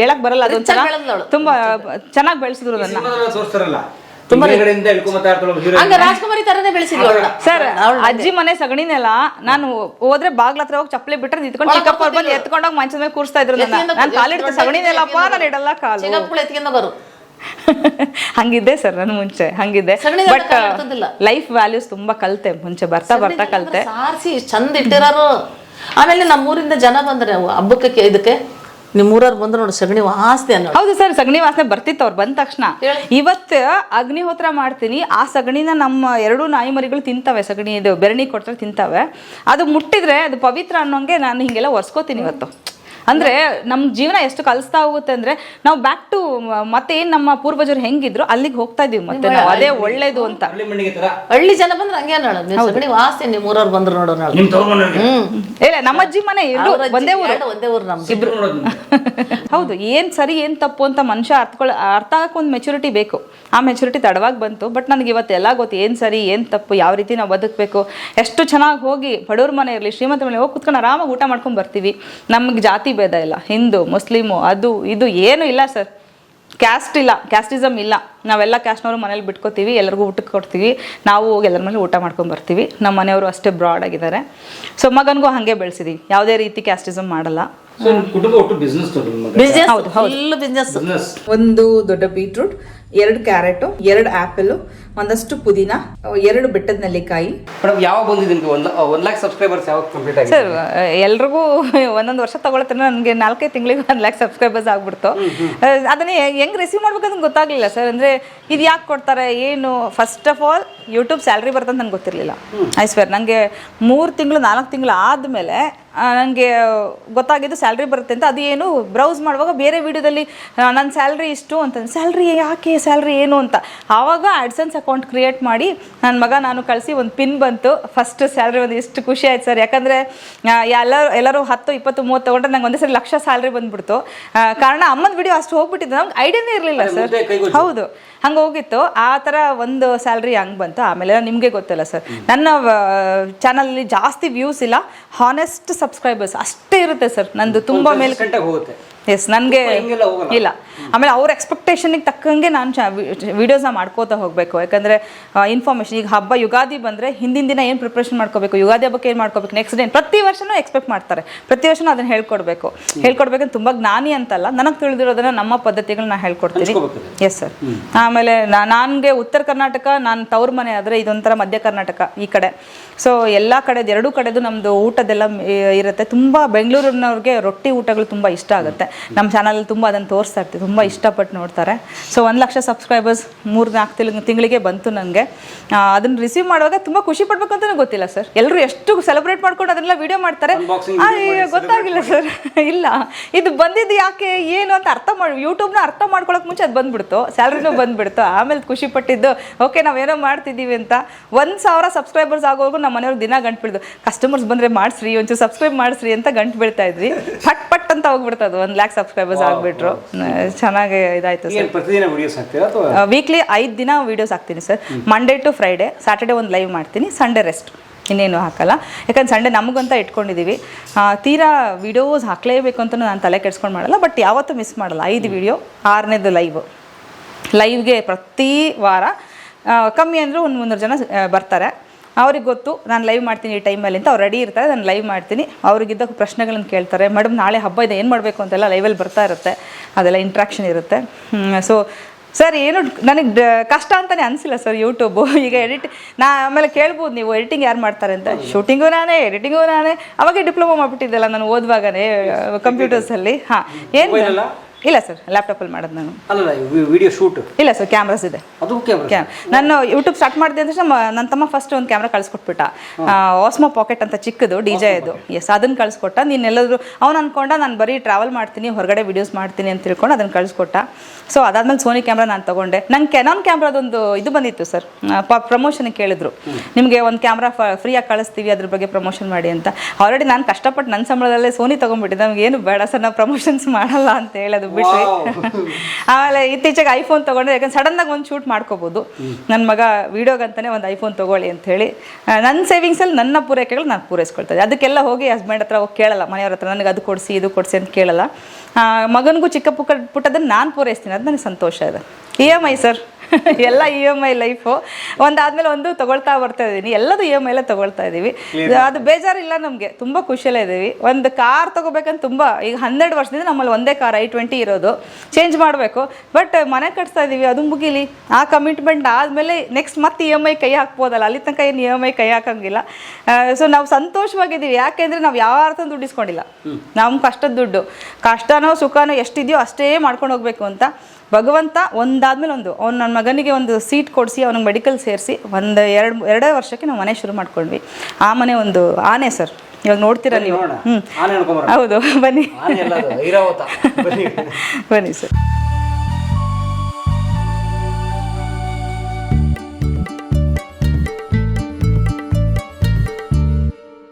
ಹೇಳಕ್ ಬರಲ್ಲ ಅದೊಂಥರ. ತುಂಬಾ ಚೆನ್ನಾಗಿ ಬೆಳೆಸಿದ್ರು ನನ್ನ ಸರ್ ಅಜ್ಜಿ ಮನೆ ಸಗಣಿನೆಲ್ಲ ನಾನು ಹೋದ್ರೆ ಬಾಗ್ಲ ಹತ್ರ ಹೋಗಿ ಚಪ್ಪಲಿ ಬಿಟ್ರೆ ನಿಂತ್ಕೊಂಡು ಚಿಕ್ಕಪ್ಪ ಬಂದು ಎತ್ಕೊಂಡೋಗಿ ಮಂಚದ ಮೇಲೆ ಕೂರಿಸ್ತಾ ಇದ್ರು ನಾನು ಕಾಲಿಡ್ತೆ ಸಗಣಿನೆಲ್ಲಪ್ಪ ನಾನು ಇಡಲ್ಲ ಕಾಲು. ಹಂಗಿದ್ದೆ ಸರ್ ನಾನು ಮುಂಚೆ ಹಂಗಿದ್ದೆ ಬಟ್ ಲೈಫ್ ವ್ಯಾಲ್ಯೂಸ್ ತುಂಬಾ ಕಲ್ತೆ ಮುಂಚೆ ಬರ್ತಾ ಬರ್ತಾ ಕಲ್ತೆ. ಚಂದ ಇಟ್ಟಿರೋರು. ಆಮೇಲೆ ನಮ್ಮೂರಿಂದ ಜನ ಬಂದ್ರೆ ಹಬ್ಬಕ್ಕೆ ಇದಕ್ಕೆ? ನಿಮ್ಮೂರವ್ರು ಬಂದ್ರು ನೋಡಿ ಸಗಣಿ ವಾಸನೆ ಅನ್ನೋ ಹೌದು ಸರ್ ಸಗಣಿ ವಾಸನೆ ಬರ್ತಿತ್ತು ಅವ್ರು ಬಂದ ತಕ್ಷಣ. ಇವತ್ತು ಅಗ್ನಿಹೋತ್ರ ಮಾಡ್ತೀನಿ ಆ ಸಗಣಿನ ನಮ್ಮ ಎರಡು ನಾಯಿ ಮರಿಗಳು ತಿಂತವೆ ಸಗಣಿ ಇದು ಬೆರಣಿ ಕೊಡ್ತಾರೆ ತಿಂತವೆ. ಅದು ಮುಟ್ಟಿದ್ರೆ ಅದು ಪವಿತ್ರ ಅನ್ನೋಂಗೆ ನಾನು ಹಿಂಗೆಲ್ಲ ಒರ್ಸ್ಕೋತೀನಿ ಇವತ್ತು. ಅಂದ್ರೆ ನಮ್ ಜೀವನ ಎಷ್ಟು ಕಲಿಸ್ತಾ ಹೋಗುತ್ತೆ ಅಂದ್ರೆ ನಾವು ಬ್ಯಾಕ್ ಟು ಮತ್ತೆ ಏನ್ ನಮ್ಮ ಪೂರ್ವಜರು ಹೆಂಗಿದ್ರು ಅಲ್ಲಿಗೆ ಹೋಗ್ತಾ ಇದೀವಿ ಮತ್ತೆ ನಾವು ಅದೇ ಒಳ್ಳೇದು ಅಂತ. ಹಳ್ಳಿ ಮಣ್ಣಿಗೆ ತರ. ಹಳ್ಳಿ ಜನ ಬಂದ್ರೆ ಹಂಗೆ ನೀವು ಸಗಣಿ ನಿಮ್ಮೂರವ್ರು ಬಂದ್ರು ನೋಡೋಣ ನಾಳು ಇಲ್ಲ ನಮ್ಮ ಅಜ್ಜಿ ಮನೆ ಎರಡು ಒಂದೇ ಊರು. ಒಂದೇ ಊರು ನಮ್ದು. ಇಬ್ರು ಹೌದು ಏನ್ ಸರಿ ಏನ್ ತಪ್ಪು ಅಂತ ಮನುಷ್ಯ ಅರ್ಥಕೊಳ ಅರ್ಥ ಆಗಕ್ಕೆ ಒಂದು ಮೆಚುರಿಟಿ ಬೇಕು. ಆ ಮೆಚುರಿಟಿ ತಡವಾಗಿ ಬಂತು ಬಟ್ ನನಗೆ ಎಲ್ಲಾ ಗೊತ್ತು ಏನ್ ಸರಿ ಏನ್ ತಪ್ಪು ಯಾವ ರೀತಿ ನಾವು ಬದುಕಬೇಕು. ಎಷ್ಟು ಚೆನ್ನಾಗಿ ಹೋಗಿ ಬಡವ್ರ ಮನೆ ಇರಲಿ ಶ್ರೀಮಂತ ಮನೆ ಹೋಗಿ ಕುತ್ಕೊಂಡು ಆರಾಮಾಗಿ ಊಟ ಮಾಡ್ಕೊಂಡು ಬರ್ತೀವಿ. ನಮಗೆ ಜಾತಿ ಭೇದ ಇಲ್ಲ. ಹಿಂದೂ ಮುಸ್ಲಿಮು ಅದು ಇದು ಏನು ಇಲ್ಲ ಸರ್. ಕ್ಯಾಸ್ಟ್ ಇಲ್ಲ ಕ್ಯಾಸ್ಟಿಸಮ್ ಇಲ್ಲ. ನಾವೆಲ್ಲ ಕ್ಯಾಸ್ಟ್ನವರು ಮನೇಲಿ ಬಿಟ್ಕೋತೀವಿ ಎಲ್ಲರಿಗೂ ಊಟಕ್ಕೆ ಕೊಡ್ತೀವಿ. ನಾವು ಹೋಗಿ ಎಲ್ಲರ ಮೇಲೆ ಊಟ ಮಾಡ್ಕೊಂಡು ಬರ್ತೀವಿ. ನಮ್ಮ ಮನೆಯವರು ಅಷ್ಟೇ ಬ್ರಾಡ್ ಆಗಿದ್ದಾರೆ. ಸೊ ಮಗನಿಗೂ ಹಾಗೆ ಬೆಳೆಸಿದೀವಿ. ಯಾವುದೇ ರೀತಿ ಕ್ಯಾಸ್ಟಿಸಮ್ ಮಾಡಲ್ಲ. ಒಂದು ದೊಡ್ಡ ಬೀಟ್ರೂಟ್ ಎರಡು ಕ್ಯಾರೆಟು ಎರಡು ಆ್ಯಪಲ್ ಒಂದಷ್ಟು ಪುದೀನ ಎರಡು ಬೆಟ್ಟದ ನೆಲ್ಲಿಕಾಯಿ. ಮೇಡಮ್ ಯಾವಾಗ ಬಂದಿದೆ ನಿಮ್ಗೆ ಒಂದು ಒನ್ ಲ್ಯಾಕ್ ಸಬ್ಸ್ಕ್ರೈಬರ್ಸ್ ಯಾವಾಗ ಕಂಪ್ಲೀಟ್ ಆಗಿದೆ? ಸರ್ ಎಲ್ರಿಗೂ ಒಂದೊಂದು ವರ್ಷ ತಗೊಳತ್ರ ನನಗೆ ನಾಲ್ಕೈದು ತಿಂಗಳಿಗೆ ಒಂದು ಲ್ಯಾಕ್ ಸಬ್ಸ್ಕ್ರೈಬರ್ಸ್ ಆಗ್ಬಿಡ್ತು. ಅದನ್ನೇ ಹೆಂಗ್ ರಿಸೀವ್ ಮಾಡ್ಬೇಕಂತ ಗೊತ್ತಾಗ್ಲಿಲ್ಲ ಸರ್. ಅಂದ್ರೆ ಇದು ಯಾಕೆ ಕೊಡ್ತಾರೆ ಏನು? First of all YouTube salary ಬರ್ತಂತ ನನಗೆ ಗೊತ್ತಿರಲಿಲ್ಲ. ಐ ಸ್ವೇರ್ ನನಗೆ ಮೂರು ತಿಂಗಳು ನಾಲ್ಕು ತಿಂಗಳು ಆದಮೇಲೆ ನನಗೆ ಗೊತ್ತಾಗಿದ್ದು ಸ್ಯಾಲ್ರಿ ಬರುತ್ತೆ ಅಂತ. ಅದು ಏನು ಬ್ರೌಸ್ ಮಾಡುವಾಗ ಬೇರೆ ವಿಡಿಯೋದಲ್ಲಿ ನನ್ನ ಸ್ಯಾಲ್ರಿ ಇಷ್ಟು ಅಂತ. ಸ್ಯಾಲ್ರಿ ಯಾಕೆ? ಸ್ಯಾಲ್ರಿ ಏನು? ಅಂತ. ಆವಾಗ ಆಡ್ಸನ್ಸ್ ಅಕೌಂಟ್ ಕ್ರಿಯೇಟ್ ಮಾಡಿ ನನ್ನ ಮಗ ನಾನು ಕಳಿಸಿ ಒಂದು ಪಿನ್ ಬಂತು. ಫಸ್ಟ್ ಸ್ಯಾಲ್ರಿ ಒಂದು ಎಷ್ಟು ಖುಷಿ ಆಯ್ತು ಸರ್. ಯಾಕಂದರೆ ಎಲ್ಲರೂ ಎಲ್ಲರೂ ಹತ್ತು ಇಪ್ಪತ್ತು ಮೂವತ್ತು ತೊಗೊಂಡ್ರೆ ನಂಗೆ ಒಂದೇ ಸರಿ ಲಕ್ಷ ಸ್ಯಾಲ್ರಿ ಬಂದ್ಬಿಡ್ತು. ಕಾರಣ ಅಮ್ಮನ ವಿಡಿಯೋ ಅಷ್ಟು ಹೋಗ್ಬಿಟ್ಟಿದ್ದು. ನಮ್ಗೆ ಐಡಿಯಾನೇ ಇರಲಿಲ್ಲ ಸರ್. ಹೌದು. ಹಂಗೆ ಹೋಗಿತ್ತು. ಆ ಥರ ಒಂದು ಸ್ಯಾಲ್ರಿ ಹಂಗೆ ಬಂತು. ಆಮೇಲೆ ನಿಮಗೆ ಗೊತ್ತಲ್ಲ ಸರ್. ನನ್ನ ಚಾನಲಲ್ಲಿ ಜಾಸ್ತಿ ವ್ಯೂಸ್ ಇಲ್ಲ. ಹಾನೆಸ್ಟ್ ಸಬ್ಸ್ಕ್ರೈಬರ್ಸ್ ಅಷ್ಟೇ ಇರುತ್ತೆ ಸರ್. ನಂದು ತುಂಬಾ ಮೇಲೆ ಹೋಗುತ್ತೆ. ಎಸ್ ನನಗೆ ಇಲ್ಲ. ಆಮೇಲೆ ಅವ್ರ ಎಕ್ಸ್ಪೆಕ್ಟೇಷನಿಗೆ ತಕ್ಕಂಗೆ ನಾನು ಚ ವಿಡಿಯೋಸ್ನ ಮಾಡ್ಕೋತಾ ಹೋಗಬೇಕು. ಯಾಕಂದರೆ ಇನ್ಫಾರ್ಮೇಷನ್ ಈಗ ಹಬ್ಬ ಯುಗಾದಿ ಬಂದರೆ ಹಿಂದಿನ ದಿನ ಏನು ಪ್ರಿಪ್ರೇಷನ್ ಮಾಡ್ಕೋಬೇಕು ಯುಗಾದಿ ಹಬ್ಬಕ್ಕೆ ಏನು ಮಾಡ್ಕೋಬೇಕು ನೆಕ್ಸ್ಟ್ ಡೇ ಪ್ರತಿ ವರ್ಷನೂ ಎಕ್ಸ್ಪೆಕ್ಟ್ ಮಾಡ್ತಾರೆ. ಪ್ರತಿ ವರ್ಷನೂ ಅದನ್ನು ಹೇಳ್ಕೊಡ್ಬೇಕು. ಹೇಳ್ಕೊಡ್ಬೇಕಂತ ತುಂಬ ಜ್ಞಾನಿ ಅಂತಲ್ಲ ನನಗೆ ತಿಳಿದಿರೋದನ್ನ ನಮ್ಮ ಪದ್ಧತಿಗಳನ್ನ ಹೇಳ್ಕೊಡ್ತೀನಿ. ಹಂಚ್ಕೋಬೇಕು. ಎಸ್ ಸರ್ ಆಮೇಲೆ ನನಗೆ ಉತ್ತರ ಕರ್ನಾಟಕ ನಾನು ತವ್ರ ಮನೆ ಆದರೆ ಇದೊಂಥರ ಮಧ್ಯ ಕರ್ನಾಟಕ ಈ ಕಡೆ. ಸೊ ಎಲ್ಲ ಕಡೆದು ಎರಡೂ ಕಡೆದು ನಮ್ಮದು ಊಟದೆಲ್ಲ ಇರುತ್ತೆ. ತುಂಬ ಬೆಂಗಳೂರಿನವ್ರಿಗೆ ರೊಟ್ಟಿ ಊಟಗಳು ತುಂಬ ಇಷ್ಟ ಆಗುತ್ತೆ. ನಮ್ಮ ಚಾನಲಲ್ಲಿ ತುಂಬ ಅದನ್ನು ತೋರಿಸ್ತಾ ಇರ್ತೀವಿ ತುಂಬ ಇಷ್ಟಪಟ್ಟು ನೋಡ್ತಾರೆ. ಸೊ ಒಂದು ಲಕ್ಷ ಸಬ್ಸ್ಕ್ರೈಬರ್ಸ್ ಮೂರು ನಾಲ್ಕು ತಿಂಗ್ ತಿಂಗಳಿಗೆ ಬಂತು ನನಗೆ ಅದನ್ನು ರಿಸೀವ್ ಮಾಡುವಾಗ ತುಂಬ ಖುಷಿ ಪಡ್ಬೇಕು ಅಂತಲೂ ಗೊತ್ತಿಲ್ಲ ಸರ್ ಎಲ್ಲರೂ ಎಷ್ಟು ಸೆಲೆಬ್ರೇಟ್ ಮಾಡ್ಕೊಂಡು ಅದನ್ನೆಲ್ಲ ವಿಡಿಯೋ ಮಾಡ್ತಾರೆ? ಗೊತ್ತಾಗಿಲ್ಲ ಸರ್ ಇಲ್ಲ. ಇದು ಬಂದಿದ್ದು ಯಾಕೆ ಏನು ಅಂತ ಅರ್ಥ ಮಾಡಿ ಯೂಟ್ಯೂಬ್ನ ಅರ್ಥ ಮಾಡ್ಕೊಳಕ್ಕೆ ಮುಂಚೆ ಅದು ಬಂದ್ಬಿಡ್ತು. ಸ್ಯಾಲ್ರಿನೂ ಬಂದ್ಬಿಡ್ತು. ಆಮೇಲೆ ಖುಷಿ ಪಟ್ಟಿದ್ದು ಓಕೆ ನಾವೇನೋ ಮಾಡ್ತಿದ್ದೀವಿ ಅಂತ. ಒಂದು ಸಾವಿರ ಸಬ್ಸ್ಕ್ರೈಬರ್ಸ್ ಆಗೋವರೆಗೂ ನಮ್ಮ ಮನೆಯವ್ರು ದಿನ ಗಂಟು ಬಿಡ್ದು ಕಸ್ಟಮರ್ಸ್ ಬಂದರೆ ಮಾಡಿಸ್ರಿ ಒಂಚೂರು ಸಬ್ಸ್ಕ್ರೈಬ್ ಮಾಡಿಸ್ರಿ ಅಂತ ಗಂಟು ಬೀಳ್ತಾ ಇದ್ವಿ. ಪಟ್ ಪಟ್ ಅಂತ ಅದು ಒಂದು ಲ್ಯಾಕ್ ಸಬ್ಸ್ಕ್ರೈಬರ್ಸ್ ಆಗಿಬಿಟ್ರು. ಚೆನ್ನಾಗಿ ಇದಾಯ್ತು ಸರ್ ವೀಕ್ಲಿ ಐದು ದಿನ ವೀಡಿಯೋಸ್ ಹಾಕ್ತೀನಿ sir Monday to Friday Saturday ಒಂದು ಲೈವ್ ಮಾಡ್ತೀನಿ. ಸಂಡೇ ರೆಸ್ಟ್ ಇನ್ನೇನು ಹಾಕಲ್ಲ. ಯಾಕಂದ್ರೆ ಸಂಡೆ ನಮಗಂತ ಇಟ್ಕೊಂಡಿದ್ದೀವಿ ತೀರಾ ವಿಡಿಯೋಸ್ ಹಾಕಲೇಬೇಕು ಅಂತ ನಾನು ತಲೆ ಕೆಡ್ಸ್ಕೊಂಡು ಮಾಡಲ್ಲ. ಬಟ್ ಯಾವತ್ತೂ ಮಿಸ್ ಮಾಡಲ್ಲ. ಐದು ವಿಡಿಯೋ ಆರನೇದು ಲೈವ್ ಲೈವ್ಗೆ ಪ್ರತಿ ವಾರ ಕಮ್ಮಿ ಅಂದರೂ ಒಂದು ಮುನ್ನೂರು ಜನ ಬರ್ತಾರೆ. ಅವ್ರಿಗೆ ಗೊತ್ತು ನಾನು ಲೈವ್ ಮಾಡ್ತೀನಿ ಈ ಟೈಮಲ್ಲಿ ಅಂತ ಅವ್ರು ರೆಡಿ ಇರ್ತಾರೆ ನಾನು ಲೈವ್ ಮಾಡ್ತೀನಿ. ಅವ್ರಿಗಿದ್ದ ಪ್ರಶ್ನೆಗಳನ್ನು ಕೇಳ್ತಾರೆ. ಮೇಡಮ್ ನಾಳೆ ಹಬ್ಬ ಇದೆ ಏನು ಮಾಡಬೇಕು? ಅಂತೆಲ್ಲ ಲೈವಲ್ಲಿ ಬರ್ತಾ ಇರುತ್ತೆ. ಅದೆಲ್ಲ ಇಂಟ್ರಾಕ್ಷನ್ ಇರುತ್ತೆ. ಸೊ ಸರ್ ಏನು ನನಗೆ ಕಷ್ಟ ಅಂತಲೇ ಅನಿಸಿಲ್ಲ ಸರ್ ಯೂಟ್ಯೂಬು ಈಗ ಎಡಿಟ್ ನಾ ಆಮೇಲೆ ಕೇಳ್ಬೋದು ನೀವು ಎಡಿಟಿಂಗ್ ಯಾರು ಮಾಡ್ತಾರೆ ಅಂತ. ಶೂಟಿಂಗು ನಾನೇ ಎಡಿಟಿಂಗು ನಾನೇ. ಅವಾಗೆ ಡಿಪ್ಲೊಮಾ ಮಾಡಿಬಿಟ್ಟಿದ್ದೆಲ್ಲ ನಾನು ಓದುವಾಗನೇ ಕಂಪ್ಯೂಟರ್ಸಲ್ಲಿ ಹಾಂ ಏನು? ಇಲ್ಲ ಸರ್ ಲ್ಯಾಪ್ಟಾಪಲ್ಲಿ ಮಾಡೋದು ನಾನು. ಅಲ್ಲ ವಿಡಿಯೋ ಶೂಟ್ ಇಲ್ಲ ಸರ್ ಕ್ಯಾಮ್ರಾಸ್ ಇದೆ. ಅದು ಕ್ಯಾಮ್ರಾ ನಾನು ಯೂಟ್ಯೂಬ್ ಸ್ಟಾರ್ಟ್ ಮಾಡಿದೆ ಅಂದ್ರೆ ನನ್ನ ತಮ್ಮ ಫಸ್ಟ್ ಒಂದು ಕ್ಯಾಮ್ರಾ ಕಳಿಸ್ಕೊಟ್ಬಿಟ್ಟ. ಆಸ್ಮೋ ಪಾಕೆಟ್ ಅಂತ ಚಿಕ್ಕದು ಡಿ ಜೆ ಅದು ಎಸ್ ಅದನ್ನು ಕಳಿಸ್ಕೊಟ್ಟ. ನೀನು ಎಲ್ಲಾದರೂ ಅವ್ನು ಅನ್ಕೊಂಡ ನಾನು ಬರೀ ಟ್ರಾವೆಲ್ ಮಾಡ್ತೀನಿ ಹೊರಗಡೆ ವಿಡಿಯೋಸ್ ಮಾಡ್ತೀನಿ ಅಂತ ತಿಳ್ಕೊಂಡು ಅದನ್ನು ಕಳಿಸ್ಕೊಟ್ಟ. ಸೊ ಅದಾದ್ಮೇಲೆ ಸೋನಿ ಕ್ಯಾಮ್ರಾ ನಾನು ತಗೊಂಡೆ. ನಂಗೆ ಕೆನಾನ್ ಕ್ಯಾಮ್ರಾದೊಂದು ಇದು ಬಂದಿತ್ತು ಸರ್. ಪ್ರಮೋಷನ್ ಕೇಳಿದ್ರು. ನಿಮಗೆ ಒಂದು ಕ್ಯಾಮ್ರಾ ಫ್ರೀಯಾಗಿ ಕಳಿಸ್ತೀವಿ ಅದ್ರ ಬಗ್ಗೆ ಪ್ರಮೋಷನ್ ಮಾಡಿ ಅಂತ. ಆಲ್ರೆಡಿ ನಾನು ಕಷ್ಟಪಟ್ಟು ನನ್ನ ಸಂಬಳದಲ್ಲೇ ಸೋನಿ ತೊಗೊಂಡ್ಬಿಟ್ಟಿದ್ದೆ ನಮ್ಗೆ ಏನು ಬೇಡ ಸರ್ ನಾವು ಪ್ರಮೋಷನ್ಸ್ ಮಾಡಲ್ಲ ಅಂತ ಹೇಳಿ ಅದು ಬಿಟ್ವಿ ಆಮೇಲೆ ಇತ್ತೀಚೆಗೆ ಐಫೋನ್ ತೊಗೊಂಡ್ರೆ ಯಾಕಂದ್ರೆ ಆಗಿ ಒಂದು ಶೂಟ್ ಮಾಡ್ಕೋಬಹುದು ನನ್ನ ಮಗ ವಿಡಿಯೋಗಂತಾನೆ ಒಂದು ಐಫೋನ್ ತೊಗೊಳ್ಳಿ ಅಂತ ಹೇಳಿ. ನನ್ನ ಸೇವಿಂಗ್ಸಲ್ಲಿ ನನ್ನ ಪೂರೈಕೆಗಳು ನಾನು ಪೂರೈಸ್ಕೊಳ್ತಾ ಇದ್ದೆ ಅದಕ್ಕೆಲ್ಲ ಹೋಗಿ ಹಸ್ಬೆಂಡ್ ಹತ್ರ ಹೋಗಿ ಕೇಳಲ್ಲ ಮನೆಯವ್ರ ಹತ್ರ ನನಗೆ ಅದು ಕೊಡಿಸಿ ಇದು ಕೊಡಿಸಿ ಅಂತ ಕೇಳಲ್ಲ. ಮಗನಿಗೂ ಚಿಕ್ಕ ಪುಕ್ಕ ಪುಟ್ಟದನ್ನು ನಾನು ಪೂರೈಸ್ತೀನಿ. ಅದು ನನಗೆ ಸಂತೋಷ ಇದೆ. ಇ ಎಂ ಐ ಸರ್ ಎಲ್ಲ ಇ ಎಂ ಐ ಲೈಫು ಒಂದಾದ್ಮೇಲೆ ಒಂದು ತಗೊಳ್ತಾ ಬರ್ತಾ ಇದ್ದೀನಿ. ಎಲ್ಲದೂ ಇ ಎಂ ಐಲೇ ತಗೊಳ್ತಾ ಇದ್ದೀವಿ. ಅದು ಬೇಜಾರಿಲ್ಲ ನಮಗೆ. ತುಂಬ ಖುಷಿಯಲ್ಲೇ ಇದ್ದೀವಿ. ಒಂದು ಕಾರ್ ತಗೋಬೇಕಂತ ತುಂಬ ಈಗ ಹನ್ನೆರಡು ವರ್ಷದಿಂದ ನಮ್ಮಲ್ಲಿ ಒಂದೇ ಕಾರ್ ಐ ಟ್ವೆಂಟಿ ಇರೋದು. ಚೇಂಜ್ ಮಾಡಬೇಕು. ಬಟ್ ಮನೆ ಕಟ್ತಾ ಇದ್ದೀವಿ. ಅದು ಮುಗೀಲಿ. ಆ ಕಮಿಟ್ಮೆಂಟ್ ಆದಮೇಲೆ ನೆಕ್ಸ್ಟ್ ಮತ್ತೆ ಇ ಎಂ ಐ ಕೈ ಹಾಕ್ಬೋದಲ್ಲ. ಅಲ್ಲಿ ತನಕ ಏನು ಇ ಎಂ ಐ ಕೈ ಹಾಕಂಗಿಲ್ಲ. ಸೊ ನಾವು ಸಂತೋಷವಾಗಿದ್ದೀವಿ. ಯಾಕೆಂದರೆ ನಾವು ಯಾವ ಅರ್ಥ ದುಡ್ಡಿಸ್ಕೊಂಡಿಲ್ಲ ನಮ್ಮ ಕಷ್ಟದ ದುಡ್ಡು. ಕಷ್ಟನೋ ಸುಖನೋ ಎಷ್ಟಿದೆಯೋ ಅಷ್ಟೇ ಮಾಡ್ಕೊಂಡು ಹೋಗಬೇಕು ಅಂತ. ಭಗವಂತ ಒಂದಾದ್ಮೇಲೆ ಒಂದು ಅವ್ನು ನನ್ನ ಮಗನಿಗೆ ಒಂದು ಸೀಟ್ ಕೊಡಿಸಿ ಅವ್ನಿಗೆ ಮೆಡಿಕಲ್ ಸೇರಿಸಿ ಒಂದು ಎರಡು ಎರಡೇ ವರ್ಷಕ್ಕೆ ನಾವು ಮನೆ ಶುರು ಮಾಡ್ಕೊಂಡ್ವಿ. ಆ ಮನೆ ಒಂದು ಆನೆ ಸರ್. ಇವಾಗ ನೋಡ್ತೀರಾ ನೀವು? ಹ್ಞೂ ಹೌದು ಬನ್ನಿ. ಬನ್ನಿ ಸರ್.